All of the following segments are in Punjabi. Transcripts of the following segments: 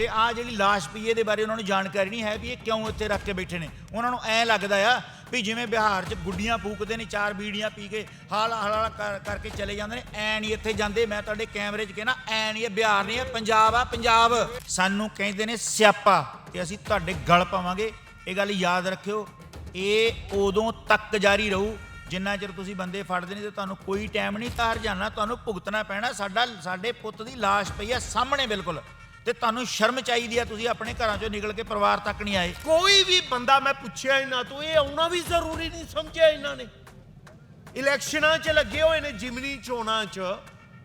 ਤੇ ਆ ਜਿਹੜੀ ਲਾਸ਼ ਪਈ ਇਹਦੇ ਬਾਰੇ ਉਹਨਾਂ ਨੂੰ ਜਾਣਕਾਰੀ ਨਹੀਂ ਹੈ ਵੀ ਇਹ ਕਿਉਂ ਇੱਥੇ ਰੱਖ ਕੇ ਬੈਠੇ ਨੇ। ਉਹਨਾਂ ਨੂੰ ਐ ਲੱਗਦਾ ਆ ਵੀ ਜਿਵੇਂ ਬਿਹਾਰ 'ਚ ਗੁੱਡੀਆਂ ਫੂਕਦੇ ਨੇ, ਚਾਰ ਬੀੜੀਆਂ ਪੀ ਕੇ ਹਾਲ ਹਾਲ ਕਰ- ਕਰਕੇ ਚਲੇ ਜਾਂਦੇ ਨੇ, ਐ ਨਹੀਂ ਇੱਥੇ ਜਾਂਦੇ। ਮੈਂ ਤੁਹਾਡੇ ਕੈਮਰੇ 'ਚ ਕਹਿਣਾ, ਐ ਨਹੀਂ ਇਹ ਬਿਹਾਰ ਨਹੀਂ, ਇਹ ਪੰਜਾਬ ਆ, ਪੰਜਾਬ। ਸਾਨੂੰ ਕਹਿੰਦੇ ਨੇ ਸਿਆਪਾ ਤੇ ਅਸੀਂ ਤੁਹਾਡੇ ਗਲ ਪਾਵਾਂਗੇ। ਇਹ ਗੱਲ ਯਾਦ ਰੱਖਿਓ, ਇਹ ਉਦੋਂ ਤੱਕ ਜਾਰੀ ਰਹੂ। ਜਿੰਨਾ ਚਿਰ ਤੁਸੀਂ ਬੰਦੇ ਫੜਦੇ ਨਹੀਂ ਤੇ ਤੁਹਾਨੂੰ ਕੋਈ ਟਾਈਮ ਨਹੀਂ, ਤਾਰ ਜਾਣਾ ਤੁਹਾਨੂੰ ਭੁਗਤਣਾ ਪੈਣਾ। ਸਾਡਾ ਸਾਡੇ ਪੁੱਤ ਦੀ ਲਾਸ਼ ਪਈ ਆ ਸਾਹਮਣੇ ਬਿਲਕੁਲ। ਤੇ ਤੁਹਾਨੂੰ ਸ਼ਰਮ ਚਾਹੀਦੀ ਆ, ਤੁਸੀਂ ਆਪਣੇ ਘਰਾਂ ਚੋਂ ਨਿਕਲ ਕੇ ਪਰਿਵਾਰ ਤੱਕ ਨਹੀਂ ਆਏ। ਕੋਈ ਵੀ ਬੰਦਾ ਮੈਂ ਪੁੱਛਿਆ ਇਹਨਾਂ ਤੋਂ ਇਹ ਆਉਣਾ ਵੀ ਜ਼ਰੂਰੀ ਨਹੀਂ, ਸਮਝਿਆ ਇਹਨਾਂ ਨੇ ਇਲੈਕਸ਼ਨਾਂ 'ਚ ਲੱਗੇ ਹੋਏ ਨੇ ਜਿਮਨੀ ਚੋਣਾਂ 'ਚ,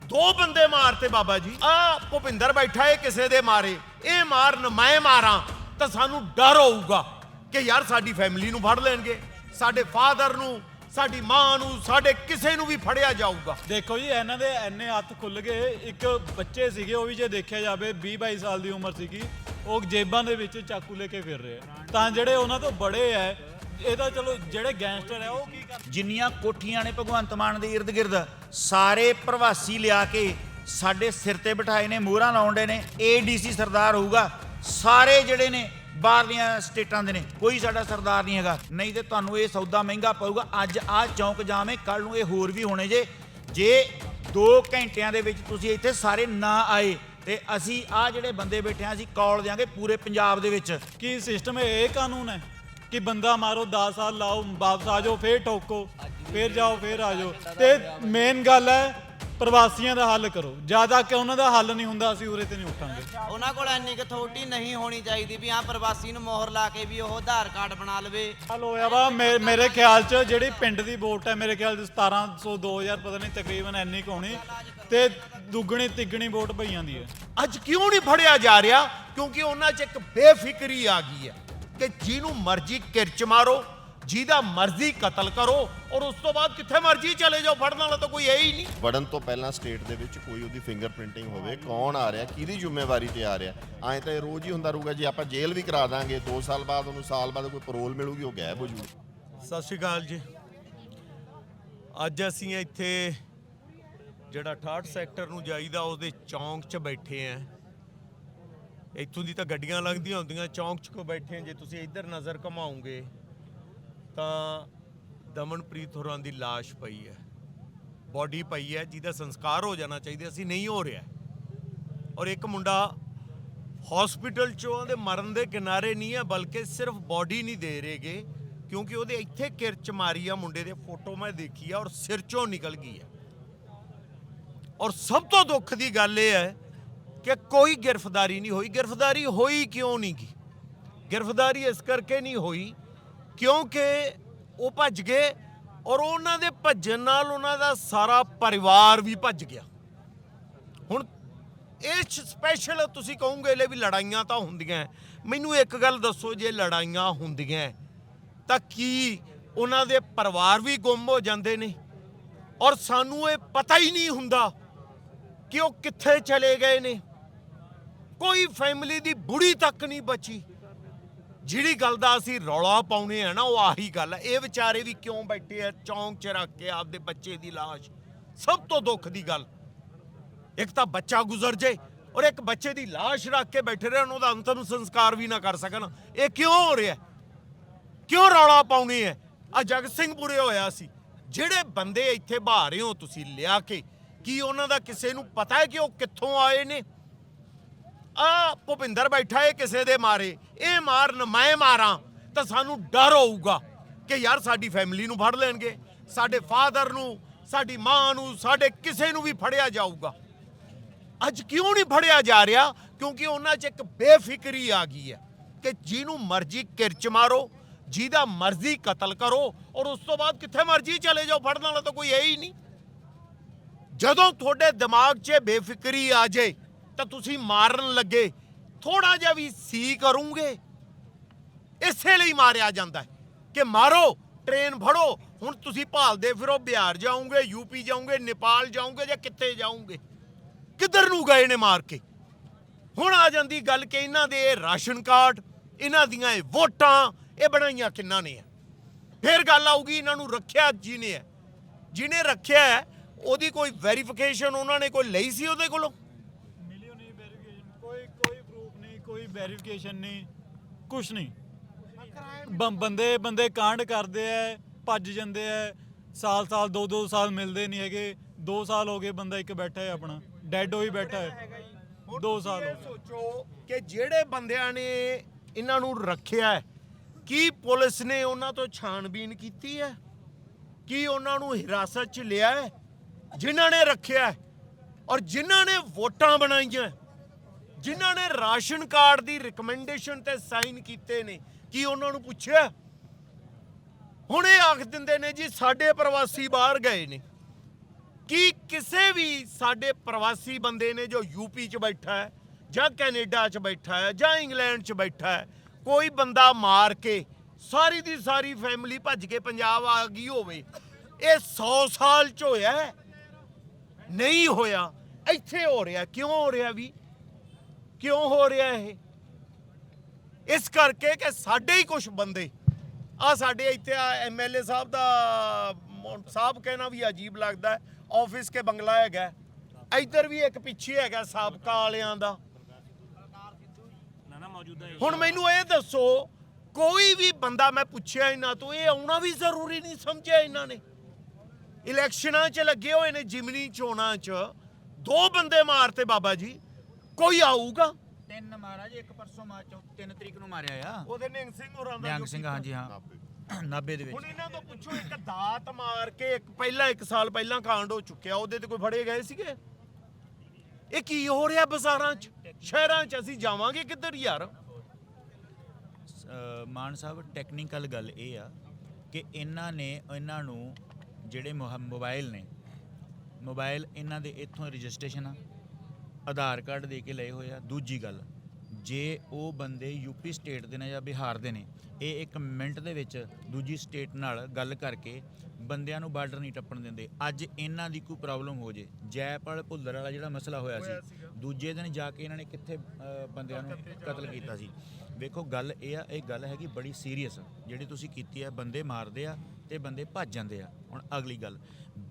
ਦੋ ਬੰਦੇ ਮਾਰਤੇ ਬਾਬਾ ਜੀ। ਆ ਭੁਪਿੰਦਰ ਬੈਠਾ ਏ, ਕਿਸੇ ਦੇ ਮਾਰੇ। ਇਹ ਮਾਰਨ ਮੈਂ ਮਾਰਾਂ, ਤਾਂ ਸਾਨੂੰ ਡਰ ਹੋਊਗਾ ਕਿ ਯਾਰ ਸਾਡੀ ਫੈਮਿਲੀ ਨੂੰ ਫੜ ਲੈਣਗੇ, ਸਾਡੇ ਫਾਦਰ ਨੂੰ ਸਾਡੀ ਮਾਂ ਨੂੰ ਸਾਡੇ ਕਿਸੇ ਨੂੰ ਵੀ ਫੜਿਆ ਜਾਊਗਾ। ਦੇਖੋ ਜੀ ਇਹਨਾਂ ਦੇ ਐਨੇ ਹੱਥ ਖੁੱਲ ਗਏ ਇੱਕ ਬੱਚੇ ਸੀਗੇ ਉਹ ਵੀ ਜੇ ਦੇਖਿਆ ਜਾਵੇ 20 22 ਸਾਲ ਦੀ ਉਮਰ ਸੀਗੀ ਉਹ ਜੇਬਾਂ ਦੇ ਵਿੱਚ ਚਾਕੂ ਲੈ ਕੇ ਫਿਰ ਰਹੇ ਆ। ਤਾਂ ਜਿਹੜੇ ਉਹਨਾਂ ਤੋਂ ਬੜੇ ਐ ਇਹ ਤਾਂ ਚਲੋ ਜਿਹੜੇ ਗੈਂਗਸਟਰ ਐ ਉਹ ਕੀ ਕਰ ਜਿੰਨੀਆਂ ਕੋਠੀਆਂ ਨੇ ਭਗਵੰਤ ਮਾਨ ਦੇ ਇਰਦ ਗਿਰਦ ਸਾਰੇ ਪ੍ਰਵਾਸੀ ਲਿਆ ਕੇ ਸਾਡੇ ਸਿਰ ਤੇ ਬਿਠਾਏ ਨੇ ਮੋਹਰਾਂ ਲਾਉਂਦੇ ਨੇ ਏਡੀਸੀ ਸਰਦਾਰ ਹੋਊਗਾ ਸਾਰੇ ਜਿਹੜੇ ਨੇ ਬਾਹਰਲੀਆਂ ਸਟੇਟਾਂ ਦੇ ਨੇ, ਕੋਈ ਸਾਡਾ ਸਰਦਾਰ ਨਹੀਂ ਹੈਗਾ। ਨਹੀਂ ਤੇ ਤੁਹਾਨੂੰ ਇਹ ਸੌਦਾ ਮਹਿੰਗਾ ਪਊਗਾ। ਅੱਜ ਆਹ ਚੌਂਕ ਜਾਵੇਂ ਕੱਲ ਨੂੰ ਇਹ ਹੋਰ ਵੀ ਹੋਣੇ ਜੇ। ਜੇ 2 ਘੰਟਿਆਂ ਦੇ ਵਿੱਚ ਤੁਸੀਂ ਇੱਥੇ ਸਾਰੇ ਨਾ ਆਏ, ਤੇ ਅਸੀਂ ਆਹ ਜਿਹੜੇ ਬੰਦੇ ਬੈਠੇ ਆ ਅਸੀਂ ਕੌਲ ਦਿਆਂਗੇ ਪੂਰੇ ਪੰਜਾਬ ਦੇ ਵਿੱਚ। ਕੀ ਸਿਸਟਮ ਇਹ ਕਾਨੂੰਨ ਹੈ ਕਿ ਬੰਦਾ ਮਾਰੋ 10 ਸਾਲ ਲਾਓ, ਵਾਪਸ ਆ ਜਾਓ, ਫੇਰ ਠੋਕੋ, ਫੇਰ ਜਾਓ, ਫੇਰ ਆ ਜਾਓ। ਤੇ ਮੇਨ ਗੱਲ ਹੈ ਪ੍ਰਵਾਸੀਆਂ ਦਾ ਹੱਲ ਕਰੋ। ਜ਼ਿਆਦਾ ਕਿ ਉਹਨਾਂ ਦਾ ਹੱਲ ਨਹੀਂ ਹੁੰਦਾ ਅਸੀਂ ਉਰੇ ਤੇ ਨਹੀਂ ਉੱਠਾਂਗੇ। ਉਹਨਾਂ ਕੋਲ ਇੰਨੀ ਕਥੋਟੀ ਨਹੀਂ ਹੋਣੀ ਚਾਹੀਦੀ ਵੀ ਆ ਪ੍ਰਵਾਸੀ ਨੂੰ ਮੋਹਰ ਲਾ ਕੇ ਵੀ ਉਹ ਆਧਾਰ ਕਾਰਡ ਬਣਾ ਲਵੇ। ਹਾਲ ਹੋਇਆ ਵਾ ਮੇ- ਮੇਰੇ ਖਿਆਲ ਚ ਜਿਹੜੀ ਪਿੰਡ ਦੀ ਵੋਟ ਹੈ ਮੇਰੇ ਖਿਆਲ ਚ 1700 2000 ਪਤਾ ਨਹੀਂ ਤਕਰੀਬਨ ਇੰਨੀ ਕੁ ਹੋਣੀ ਤੇ ਦੁੱਗਣੀ ਤਿੱਗਣੀ ਵੋਟ ਪਈ ਜਾਂਦੀ ਹੈ। ਅੱਜ ਕਿਉਂ ਨਹੀਂ ਫੜਿਆ ਜਾ ਰਿਹਾ? ਕਿਉਂਕਿ ਉਹਨਾਂ 'ਚ ਇੱਕ ਬੇਫਿਕਰੀ ਆ ਗਈ ਹੈ ਕਿ ਜਿਹਨੂੰ ਮਰਜ਼ੀ ਕਿਰਚ ਮਾਰੋ ਜਿਹਦਾ ਮਰਜ਼ੀ ਕਤਲ ਕਰੋ ਔਰ ਉਸ ਤੋਂ ਬਾਅਦ ਕਿੱਥੇ ਮਰਜ਼ੀ ਚਲੇ ਜਾਓ ਫੜਨ ਵਾਲਾ ਤਾਂ ਕੋਈ ਹੈ ਹੀ ਨਹੀਂ। ਵੜਨ ਤੋਂ ਪਹਿਲਾਂ ਸਟੇਟ ਦੇ ਵਿੱਚ ਕੋਈ ਉਹਦੀ ਫਿੰਗਰਪ੍ਰਿੰਟਿੰਗ ਹੋਵੇ ਕੌਣ ਆ ਰਿਹਾ ਕਿਹਦੀ ਜ਼ਿੰਮੇਵਾਰੀ ਤੇ ਆ ਰਿਹਾ। ਐਂ ਤਾਂ ਇਹ ਰੋਜ਼ ਹੀ ਹੁੰਦਾ ਰਹੂਗਾ ਜੇ ਆਪਾਂ ਜੇਲ੍ਹ ਵੀ ਕਰਾ ਦਾਂਗੇ 2 ਸਾਲ ਬਾਅਦ ਉਹਨੂੰ ਸਾਲ ਬਾਅਦ ਕੋਈ ਪਰੋਲ ਮਿਲੂਗੀ ਉਹ ਗਾਇਬ ਹੋ ਜੂਗਾ। ਸਤਿ ਸ਼੍ਰੀ ਅਕਾਲ ਜੀ। ਅੱਜ ਅਸੀਂ ਇੱਥੇ ਜਿਹੜਾ 68 ਸੈਕਟਰ ਨੂੰ ਜਾਈਦਾ ਉਹਦੇ ਚੌਂਕ 'ਚ ਬੈਠੇ ਆਂ। ਇੱਥੋਂ ਦੀ ਤਾਂ ਗੱਡੀਆਂ ਲੰਘਦੀਆਂ ਹੁੰਦੀਆਂ ਚੌਂਕ 'ਚ ਕੋ ਬੈਠੇ ਆਂ? ਜੇ ਤੁਸੀਂ ਇੱਧਰ ਨਜ਼ਰ ਘਮਾਓਗੇ ਤਾਂ ਦਮਨਪ੍ਰੀਤ ਹੋਰਾਂ ਦੀ ਲਾਸ਼ ਪਈ ਹੈ। ਬਾਡੀ ਪਈ ਹੈ, ਜਿਹਦਾ ਸੰਸਕਾਰ ਹੋ ਜਾਣਾ ਚਾਹੀਦਾ ਸੀ ਨਹੀਂ ਹੋ ਰਿਹਾ। ਔਰ ਇੱਕ ਮੁੰਡਾ ਹਸਪੀਟਲ ਚੋਂ ਉਹਦੇ ਮਰਨ ਦੇ ਕਿਨਾਰੇ ਨਹੀਂ ਹੈ, ਬਲਕਿ ਸਿਰਫ ਬਾਡੀ ਨਹੀਂ ਦੇ ਰਹੇਗੇ ਕਿਉਂਕਿ ਉਹਦੇ ਇੱਥੇ ਕਿਰਚ ਮਾਰੀ ਆ ਮੁੰਡੇ ਦੇ ਫੋਟੋ ਮੈਂ ਦੇਖੀ ਆ ਔਰ ਸਿਰ ਚੋਂ ਨਿਕਲ ਗਈ ਹੈ। ਔਰ ਸਭ ਤੋਂ ਦੁੱਖ ਦੀ ਗੱਲ ਇਹ ਹੈ ਕਿ ਕੋਈ ਗ੍ਰਿਫਤਾਰੀ ਨਹੀਂ ਹੋਈ। ਗ੍ਰਿਫਤਾਰੀ ਹੋਈ ਕਿਉਂ ਨਹੀਂ ਗੀ? ਗ੍ਰਿਫਤਾਰੀ ਇਸ ਕਰਕੇ ਨਹੀਂ ਹੋਈ ਕਿਉਂਕਿ ਉਹ ਭੱਜ ਗਏ ਔਰ ਉਹਨਾਂ ਦੇ ਭੱਜਣ ਨਾਲ ਉਹਨਾਂ ਦਾ ਸਾਰਾ ਪਰਿਵਾਰ ਵੀ ਭੱਜ ਗਿਆ। ਹੁਣ ਇਹ ਸਪੈਸ਼ਲ ਤੁਸੀਂ ਕਹੋਗੇ ਲੈ ਵੀ ਲੜਾਈਆਂ ਤਾਂ ਹੁੰਦੀਆਂ ਮੈਨੂੰ ਇੱਕ ਗੱਲ ਦੱਸੋ, ਜੇ ਲੜਾਈਆਂ ਹੁੰਦੀਆਂ ਤਾਂ ਕੀ ਉਹਨਾਂ ਦੇ ਪਰਿਵਾਰ ਵੀ ਗੁੰਮ ਹੋ ਜਾਂਦੇ ਨੇ? ਔਰ ਸਾਨੂੰ ਇਹ ਪਤਾ ਹੀ ਨਹੀਂ ਹੁੰਦਾ ਕਿ ਉਹ ਕਿੱਥੇ ਚਲੇ ਗਏ ਨੇ। ਕੋਈ ਫੈਮਿਲੀ ਦੀ ਬੁੜੀ ਤੱਕ ਨਹੀਂ ਬਚੀ। ਜਿਹੜੀ ਗੱਲ ਦਾ ਅਸੀਂ ਰੌਲਾ ਪਾਉਨੇ ਆ ਨਾ, ਉਹ ਆਹੀ ਗੱਲ ਹੈ ਇਹ ਵਿਚਾਰੇ ਵੀ ਕਿਉਂ ਬੈਠੇ ਆ, ਚੌਂਕ 'ਚ ਰੱਖ ਕੇ ਆਪਦੇ ਬੱਚੇ ਦੀ ਲਾਸ਼? ਸਭ ਤੋਂ ਦੁੱਖ ਦੀ ਗੱਲ। ਇੱਕ ਤਾਂ ਬੱਚਾ ਗੁਜ਼ਰ ਜੇ ਔਰ ਇੱਕ ਬੱਚੇ ਦੀ ਲਾਸ਼ ਰੱਖ ਕੇ ਬੈਠੇ ਰਹਿਣ ਉਹਦਾ ਅੰਤਮ ਸੰਸਕਾਰ ਵੀ ਨਾ ਕਰ ਸਕਣ। ਇਹ ਕਿਉਂ ਹੋ ਰਿਹਾ? ਕਿਉਂ ਰੌਲਾ ਪਾਉਣੀ ਹੈ ਆ ਜਗਤ ਸਿੰਘਪੁਰੇ ਹੋਇਆ ਸੀ। ਜਿਹੜੇ ਬੰਦੇ ਇੱਥੇ ਬਹਾ ਰਹੇ ਹੋ ਤੁਸੀਂ ਲਿਆ ਕੇ, ਕੀ ਉਹਨਾਂ ਦਾ ਕਿਸੇ ਨੂੰ ਪਤਾ ਹੈ ਕਿ ਉਹ ਕਿੱਥੋਂ ਆਏ ਨੇ? ਆ ਭੁਪਿੰਦਰ ਬੈਠਾ ਏ ਕਿਸੇ ਦੇ ਮਾਰੇ, ਇਹ ਮਾਰਨ ਮੈਂ ਮਾਰਾਂ, ਤਾਂ ਸਾਨੂੰ ਡਰ ਹੋਊਗਾ ਕਿ ਯਾਰ ਸਾਡੀ ਫੈਮਿਲੀ ਨੂੰ ਫੜ ਲੈਣਗੇ, ਸਾਡੇ ਫਾਦਰ ਨੂੰ, ਸਾਡੀ ਮਾਂ ਨੂੰ, ਸਾਡੇ ਕਿਸੇ ਨੂੰ ਵੀ ਫੜਿਆ ਜਾਊਗਾ। ਅੱਜ ਕਿਉਂ ਨਹੀਂ ਫੜਿਆ ਜਾ ਰਿਹਾ? ਕਿਉਂਕਿ ਉਹਨਾਂ 'ਚ ਇੱਕ ਬੇਫਿਕਰੀ ਆ ਗਈ ਹੈ ਕਿ ਜਿਹਨੂੰ ਮਰਜ਼ੀ ਕਿਰਚ ਮਾਰੋ, ਜਿਹਦਾ ਮਰਜ਼ੀ ਕਤਲ ਕਰੋ, ਔਰ ਉਸ ਤੋਂ ਬਾਅਦ ਕਿੱਥੇ ਮਰਜ਼ੀ ਚਲੇ ਜਾਓ, ਫੜਨ ਵਾਲਾ ਤਾਂ ਕੋਈ ਹੈ ਹੀ ਨਹੀਂ। ਜਦੋਂ ਤੁਹਾਡੇ ਦਿਮਾਗ 'ਚ ਬੇਫਿਕਰੀ ਆ ਜੇ ਤਾਂ ਤੁਸੀਂ ਮਾਰਨ ਲੱਗੇ। ਥੋੜਾ ਜਿਹਾ ਵੀ ਸੀ ਕਰੋਗੇ। ਇਸੇ ਲਈ ਮਾਰਿਆ ਜਾਂਦਾ ਹੈ ਕਿ ਮਾਰੋ, ਟ੍ਰੇਨ ਫੜੋ, ਹੁਣ ਤੁਸੀਂ ਭਾਲਦੇ ਫਿਰੋ, ਬਿਹਾਰ ਜਾਓਗੇ ਯੂਪੀ ਜਾਓਗੇ, ਨੇਪਾਲ ਜਾਓਗੇ ਜਾਂ ਕਿੱਥੇ ਜਾਓਗੇ। ਕਿੱਧਰ ਨੂੰ ਗਏ ਨੇ ਮਾਰ ਕੇ? ਹੁਣ ਆ ਜਾਂਦੀ ਗੱਲ ਕਿ ਇਹਨਾਂ ਦੇ ਰਾਸ਼ਨ ਕਾਰਡ, ਇਹਨਾਂ ਦੀਆਂ ਇਹ ਵੋਟਾਂ, ਇਹ ਬਣਾਈਆਂ ਕਿੰਨਾ ਨੇ ਆ। ਫਿਰ ਗੱਲ ਆਊਗੀ ਇਹਨਾਂ ਨੂੰ ਰੱਖਿਆ ਜਿਹਨੇ ਹੈ। ਜਿਹਨੇ ਰੱਖਿਆ ਉਹਦੀ ਕੋਈ ਵੈਰੀਫਿਕੇਸ਼ਨ ਉਹਨਾਂ ਨੇ ਕੋਈ ਲਈ ਸੀ ਉਹਦੇ ਕੋਲੋਂ ਮਿਲਿਓ ਨਹੀਂ ਵੈਰੀਫਿਕੇਸ਼ਨ ਕੋਈ ਵੈਰੀਫਿਕੇਸ਼ਨ ਨਹੀਂ ਕੁਛ ਨਹੀਂ। ਬ- ਬੰਦੇ ਬੰਦੇ ਕਾਂਡ ਕਰਦੇ ਐ ਭੱਜ ਜਾਂਦੇ ਐ ਸਾਲ ਸਾਲ ਦੋ ਦੋ ਸਾਲ ਮਿਲਦੇ ਨਹੀਂ ਹੈਗੇ। 2 ਸਾਲ ਹੋ ਗਏ ਬੰਦਾ ਇੱਕ ਬੈਠਾ ਹੈ ਆਪਣਾ ਡੈੱਡ ਹੋਈ ਬੈਠਾ ਹੈ। ਹੁਣ 2 ਤੁਸੀਂ ਸਾਲ ਹੋ ਇਹ ਗਏ। ਸੋਚੋ ਕਿ ਜਿਹੜੇ ਬੰਦਿਆਂ ਨੇ ਇਹਨਾਂ ਨੂੰ ਰੱਖਿਆ ਹੈ, ਕੀ ਪੁਲਿਸ ਨੇ ਉਹਨਾਂ ਤੋਂ ਛਾਣਬੀਨ ਕੀਤੀ ਹੈ? ਕੀ ਉਹਨਾਂ ਨੂੰ ਹਿਰਾਸਤ 'ਚ ਲਿਆ ਹੈ? ਜਿਨ੍ਹਾਂ ਨੇ ਰੱਖਿਆ ਹੈ ਔਰ ਜਿਨ੍ਹਾਂ ਨੇ ਵੋਟਾਂ ਬਣਾਈਆਂ ਜਿਨ੍ਹਾਂ ਨੇ ਰਾਸ਼ਨ ਕਾਰਡ ਦੀ ਰਿਕਮੈਂਡੇਸ਼ਨ ਤੇ ਸਾਈਨ ਕੀਤੇ ਨੇ, ਕੀ ਉਹਨਾਂ ਨੂੰ ਪੁੱਛਿਆ? ਹੁਣ ਇਹ ਆਖ ਦਿੰਦੇ ਨੇ ਜੀ, ਸਾਡੇ ਪ੍ਰਵਾਸੀ ਬਾਹਰ ਗਏ ਨੇ। ਕੀ ਕਿਸੇ ਵੀ ਸਾਡੇ ਪ੍ਰਵਾਸੀ ਬੰਦੇ ਨੇ ਜੋ ਯੂਪੀ 'ਚ ਬੈਠਾ ਹੈ, ਜਾਂ ਕੈਨੇਡਾ 'ਚ ਬੈਠਾ ਹੈ, ਜਾਂ ਇੰਗਲੈਂਡ 'ਚ ਬੈਠਾ ਹੈ, ਕੋਈ ਬੰਦਾ ਮਾਰ ਕੇ, ਸਾਰੀ ਦੀ ਸਾਰੀ ਫੈਮਿਲੀ ਭੱਜ ਕੇ ਪੰਜਾਬ ਆ ਗਈ ਹੋਵੇ, ਇਹ 100 ਸਾਲ 'ਚ ਹੋਇਆ ਨਹੀਂ ਹੋਇਆ। ਇੱਥੇ ਹੋ ਰਿਹਾ, ਕਿਉਂ ਹੋ ਰਿਹਾ ਵੀ? ਕਿਉਂ ਹੋ ਰਿਹਾ ਇਹ? ਇਸ ਕਰਕੇ ਕਿ ਸਾਡੇ ਹੀ ਕੁਝ ਬੰਦੇ ਆ ਸਾਡੇ ਇੱਥੇ ਆ ਐਮਐਲਏ ਸਾਹਿਬ ਦਾ ਸਾਹਿਬ ਕਹਿਣਾ ਵੀ ਅਜੀਬ ਲੱਗਦਾ ਆਫਿਸ ਕੇ ਬੰਗਲਾ ਹੈਗਾ ਇੱਧਰ ਵੀ ਇੱਕ ਪਿੱਛੇ ਹੈਗਾ ਸਾਬਕਾ ਵਾਲਿਆਂ ਦਾ। ਹੁਣ ਮੈਨੂੰ ਇਹ ਦੱਸੋ ਕੋਈ ਵੀ ਬੰਦਾ ਮੈਂ ਪੁੱਛਿਆ ਇਹਨਾਂ ਤੋਂ ਇਹ ਆਉਣਾ ਵੀ ਜ਼ਰੂਰੀ ਨਹੀਂ ਸਮਝਿਆ ਇਹਨਾਂ ਨੇ। ਇਲੈਕਸ਼ਨਾਂ 'ਚ ਲੱਗੇ ਹੋਏ ਨੇ ਜਿਮਨੀ ਚੋਣਾਂ 'ਚ ਦੋ ਬੰਦੇ ਮਾਰਤੇ ਬਾਬਾ ਜੀ। ਕੋਈ ਆਊਗਾ? ਤਿੰਨ ਮਹਾਰਾਜ ਇੱਕ ਪਰਸੋਂ ਮਾਰਚ 3 ਤਰੀਕ ਨੂੰ ਮਾਰਿਆ ਆ। ਉਹਦੇ ਨਿਹੰਗ ਸਿੰਘ ਹੋਰਾਂ ਦਾ ਨਿਹੰਗ ਜੋ ਸਿੰਘ ਕੀਤਾ। ਹਾਂਜੀ ਹਾਂ। ਨਾਬੇ ਦੇ ਵਿੱਚ। ਹੁਣ ਇਹਨਾਂ ਤੋਂ ਪੁੱਛੋ ਇੱਕ ਦਾਤ ਮਾਰ ਕੇ ਇੱਕ ਪਹਿਲਾਂ ਇੱਕ ਸਾਲ ਪਹਿਲਾਂ ਕਾਂਡ ਹੋ ਚੁੱਕਿਆ ਉਹਦੇ ਤੇ ਕੋਈ ਫੜੇ ਗਏ ਸੀਗੇ? ਇਹ ਕੀ ਹੋ ਰਿਹਾ ਬਾਜ਼ਾਰਾਂ 'ਚ? ਸ਼ਹਿਰਾਂ 'ਚ ਅਸੀਂ ਜਾਵਾਂਗੇ ਕਿੱਧਰ ਯਾਰ? ਅ, ਮਾਨ ਸਾਹਿਬ ਟੈਕਨੀਕਲ ਗੱਲ ਇਹ ਆ ਕਿ ਇਹਨਾਂ ਨੇ ਇਹਨਾਂ ਨੂੰ ਜਿਹੜੇ ਮੁਹ- ਮੋਬਾਈਲ ਨੇ ਮੋਬਾਈਲ ਇਹਨਾਂ ਦੇ ਇੱਥੋਂ ਰਜਿਸਟ੍ਰੇਸ਼ਨ ਆ। ਆਧਾਰ ਕਾਰਡ ਦੇ ਕੇ ਲਏ ਹੋਏ ਆ। ਦੂਜੀ ਗੱਲ ਜੇ ਉਹ ਬੰਦੇ ਯੂਪੀ ਸਟੇਟ ਦੇ ਨੇ ਜਾਂ ਬਿਹਾਰ ਦੇ ਨੇ ਇਹ ਇੱਕ ਮਿੰਟ ਦੇ ਵਿੱਚ ਦੂਜੀ ਸਟੇਟ ਨਾਲ ਗੱਲ ਕਰਕੇ ਬੰਦਿਆਂ ਨੂੰ ਬਾਰਡਰ ਨਹੀਂ ਟੱਪਣ ਦਿੰਦੇ। ਅੱਜ ਇਹਨਾਂ ਦੀ ਕੋਈ ਪ੍ਰੋਬਲਮ ਹੋ ਜੇ ਜੈਪਾਲ ਭੁੱਲਰ ਵਾਲਾ ਜਿਹੜਾ ਮਸਲਾ ਹੋਇਆ ਸੀ ਦੂਜੇ ਦਿਨ ਜਾ ਕੇ ਇਹਨਾਂ ਨੇ ਕਿੱਥੇ ਬੰਦਿਆਂ ਨੂੰ ਕਤਲ ਕੀਤਾ ਸੀ। ਵੇਖੋ ਗੱਲ ਇਹ ਆ ਇਹ ਗੱਲ ਹੈਗੀ ਬੜੀ ਸੀਰੀਅਸ ਜਿਹੜੀ ਤੁਸੀਂ ਕੀਤੀ ਹੈ ਬੰਦੇ ਮਾਰਦੇ ਆ ਤੇ ਬੰਦੇ ਭੱਜ ਜਾਂਦੇ ਆ। ਹੁਣ ਅਗਲੀ ਗੱਲ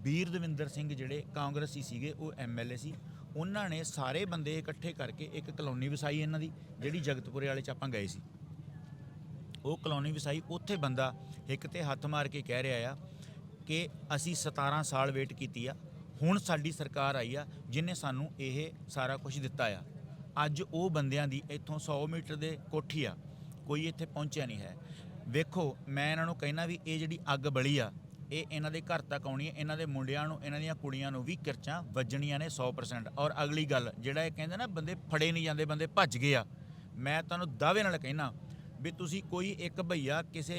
ਵੀਰ ਦਵਿੰਦਰ ਸਿੰਘ ਜਿਹੜੇ ਕਾਂਗਰਸੀ ਸੀਗੇ ਉਹ ਐਮਐਲਏ ਸੀ ਉਹਨਾਂ ਨੇ ਸਾਰੇ ਬੰਦੇ ਇਕੱਠੇ ਕਰਕੇ ਇੱਕ ਕਲੋਨੀ ਵਸਾਈ ਇਹਨਾਂ ਦੀ, ਜਿਹੜੀ ਜਗਤਪੁਰੇ ਵਾਲੇ ਚ ਆਪਾਂ ਗਏ ਸੀ। ਉਹ ਕਲੋਨੀ ਵਸਾਈ, ਉੱਥੇ ਬੰਦਾ ਇੱਕ ਤੇ ਹੱਥ ਮਾਰ ਕੇ ਕਹਿ ਰਿਹਾ ਆ ਕਿ ਅਸੀਂ 17 ਸਾਲ ਵੇਟ ਕੀਤੀ ਆ, ਹੁਣ ਸਾਡੀ ਸਰਕਾਰ ਆਈ ਆ, ਜਿਨੇ ਸਾਨੂੰ ਇਹ ਸਾਰਾ ਕੁਝ ਦਿੱਤਾ ਆ। ਅੱਜ ਉਹ ਬੰਦਿਆਂ ਦੀ ਇੱਥੋਂ 100 ਮੀਟਰ ਦੇ ਕੋਠੀ ਆ, ਕੋਈ ਇੱਥੇ ਪਹੁੰਚਿਆ ਨਹੀਂ ਹੈ। ਵੇਖੋ, ਮੈਂ ਇਹਨਾਂ ਨੂੰ ਕਹਿਣਾ ਵੀ ਇਹ ਜਿਹੜੀ ਅੱਗ ਬਲੀ ਆ ਇਹ ਇਹਨਾਂ ਦੇ ਘਰ ਤੱਕ ਆਉਣੀ ਹੈ, ਇਹਨਾਂ ਦੇ ਮੁੰਡਿਆਂ ਨੂੰ, ਇਹਨਾਂ ਦੀਆਂ ਕੁੜੀਆਂ ਨੂੰ ਵੀ ਕਿਰਚਾਂ ਵੱਜਣੀਆਂ ਨੇ 100% ਔਰ ਅਗਲੀ ਗੱਲ, ਜਿਹੜਾ ਇਹ ਕਹਿੰਦੇ ਨਾ, ਬੰਦੇ ਫੜੇ ਨਹੀਂ ਜਾਂਦੇ, ਬੰਦੇ ਭੱਜ ਗਏ ਆ। ਮੈਂ ਤੁਹਾਨੂੰ ਦਾਅਵੇ ਨਾਲ ਕਹਿਣਾ ਵੀ ਤੁਸੀਂ ਕੋਈ ਇੱਕ ਭਈਆ ਕਿਸੇ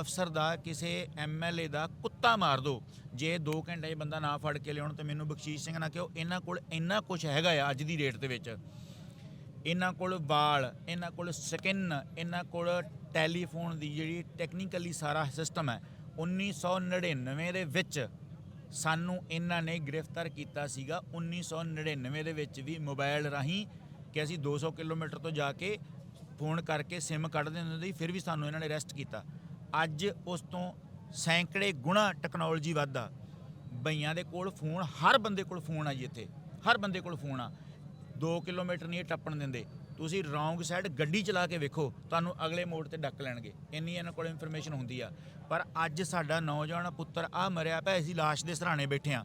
ਅਫਸਰ ਦਾ, ਕਿਸੇ ਐਮਐਲਏ ਦਾ ਕੁੱਤਾ ਮਾਰ ਦਿਓ। ਜੇ 2 ਘੰਟੇ ਬੰਦਾ ਨਾ ਫੜ ਕੇ ਲਿਆਉਣ ਤੇ ਮੈਨੂੰ ਬਖਸ਼ੀਸ਼ ਸਿੰਘ ਨਾ ਕਿਉਂ ਇਹਨਾਂ ਕੋਲ ਇੰਨਾ ਕੁਝ ਹੈਗਾ ਆ ਅੱਜ ਦੀ ਡੇਟ ਦੇ ਵਿੱਚ। ਇਹਨਾਂ ਕੋਲ ਵਾਲ, ਇਹਨਾਂ ਕੋਲ ਸਕਿਨ, ਇਹਨਾਂ ਕੋਲ ਟੈਲੀਫੋਨ ਦੀ ਜਿਹੜੀ ਟੈਕਨੀਕਲੀ ਸਾਰਾ ਸਿਸਟਮ ਹੈ 1999 ਦੇ ਵਿੱਚ ਸਾਨੂੰ ਇਹਨਾਂ ਨੇ ਗ੍ਰਿਫਤਾਰ ਕੀਤਾ ਸੀਗਾ। 1999 ਦੇ ਵਿੱਚ ਵੀ ਮੋਬਾਈਲ ਰਾਹੀਂ ਕਿ ਅਸੀਂ 200 ਕਿਲੋਮੀਟਰ ਤੋਂ ਜਾ ਕੇ ਫੋਨ ਕਰਕੇ ਸਿਮ ਕੱਢ ਦਿੰਦੇ ਹੁੰਦੇ ਸੀ, ਫਿਰ ਵੀ ਸਾਨੂੰ ਇਹਨਾਂ ਨੇ ਅਰੈਸਟ ਕੀਤਾ। ਅੱਜ ਉਸ ਤੋਂ ਸੈਂਕੜੇ ਗੁਣਾ ਟੈਕਨੋਲੋਜੀ ਵੱਧਾ ਬਈਆਂ ਦੇ ਕੋਲ ਫੋਨ, ਹਰ ਬੰਦੇ ਕੋਲ ਫੋਨ ਆ ਜੀ ਇੱਥੇ। ਹਰ ਬੰਦੇ ਕੋਲ ਫੋਨ ਆ। 2 ਕਿਲੋਮੀਟਰ ਨਹੀਂ ਇਹ ਟੱਪਣ ਦਿੰਦੇ। ਤੁਸੀਂ ਰੌਂਗ ਸਾਈਡ ਗੱਡੀ ਚਲਾ ਕੇ ਵੇਖੋ, ਤੁਹਾਨੂੰ ਅਗਲੇ ਮੋੜ ਤੇ ਡੱਕ ਲੈਣਗੇ। ਇੰਨੀ ਇਹਨਾਂ ਕੋਲ ਇਨਫੋਰਮੇਸ਼ਨ ਹੁੰਦੀ ਆ। ਪਰ ਅੱਜ ਸਾਡਾ ਨੌਜਵਾਨ ਪੁੱਤਰ ਆ ਮਰਿਆ ਪਿਆ, ਅਸੀਂ ਲਾਸ਼ ਦੇ ਸਰਾਣੇ ਬੈਠੇ ਆ।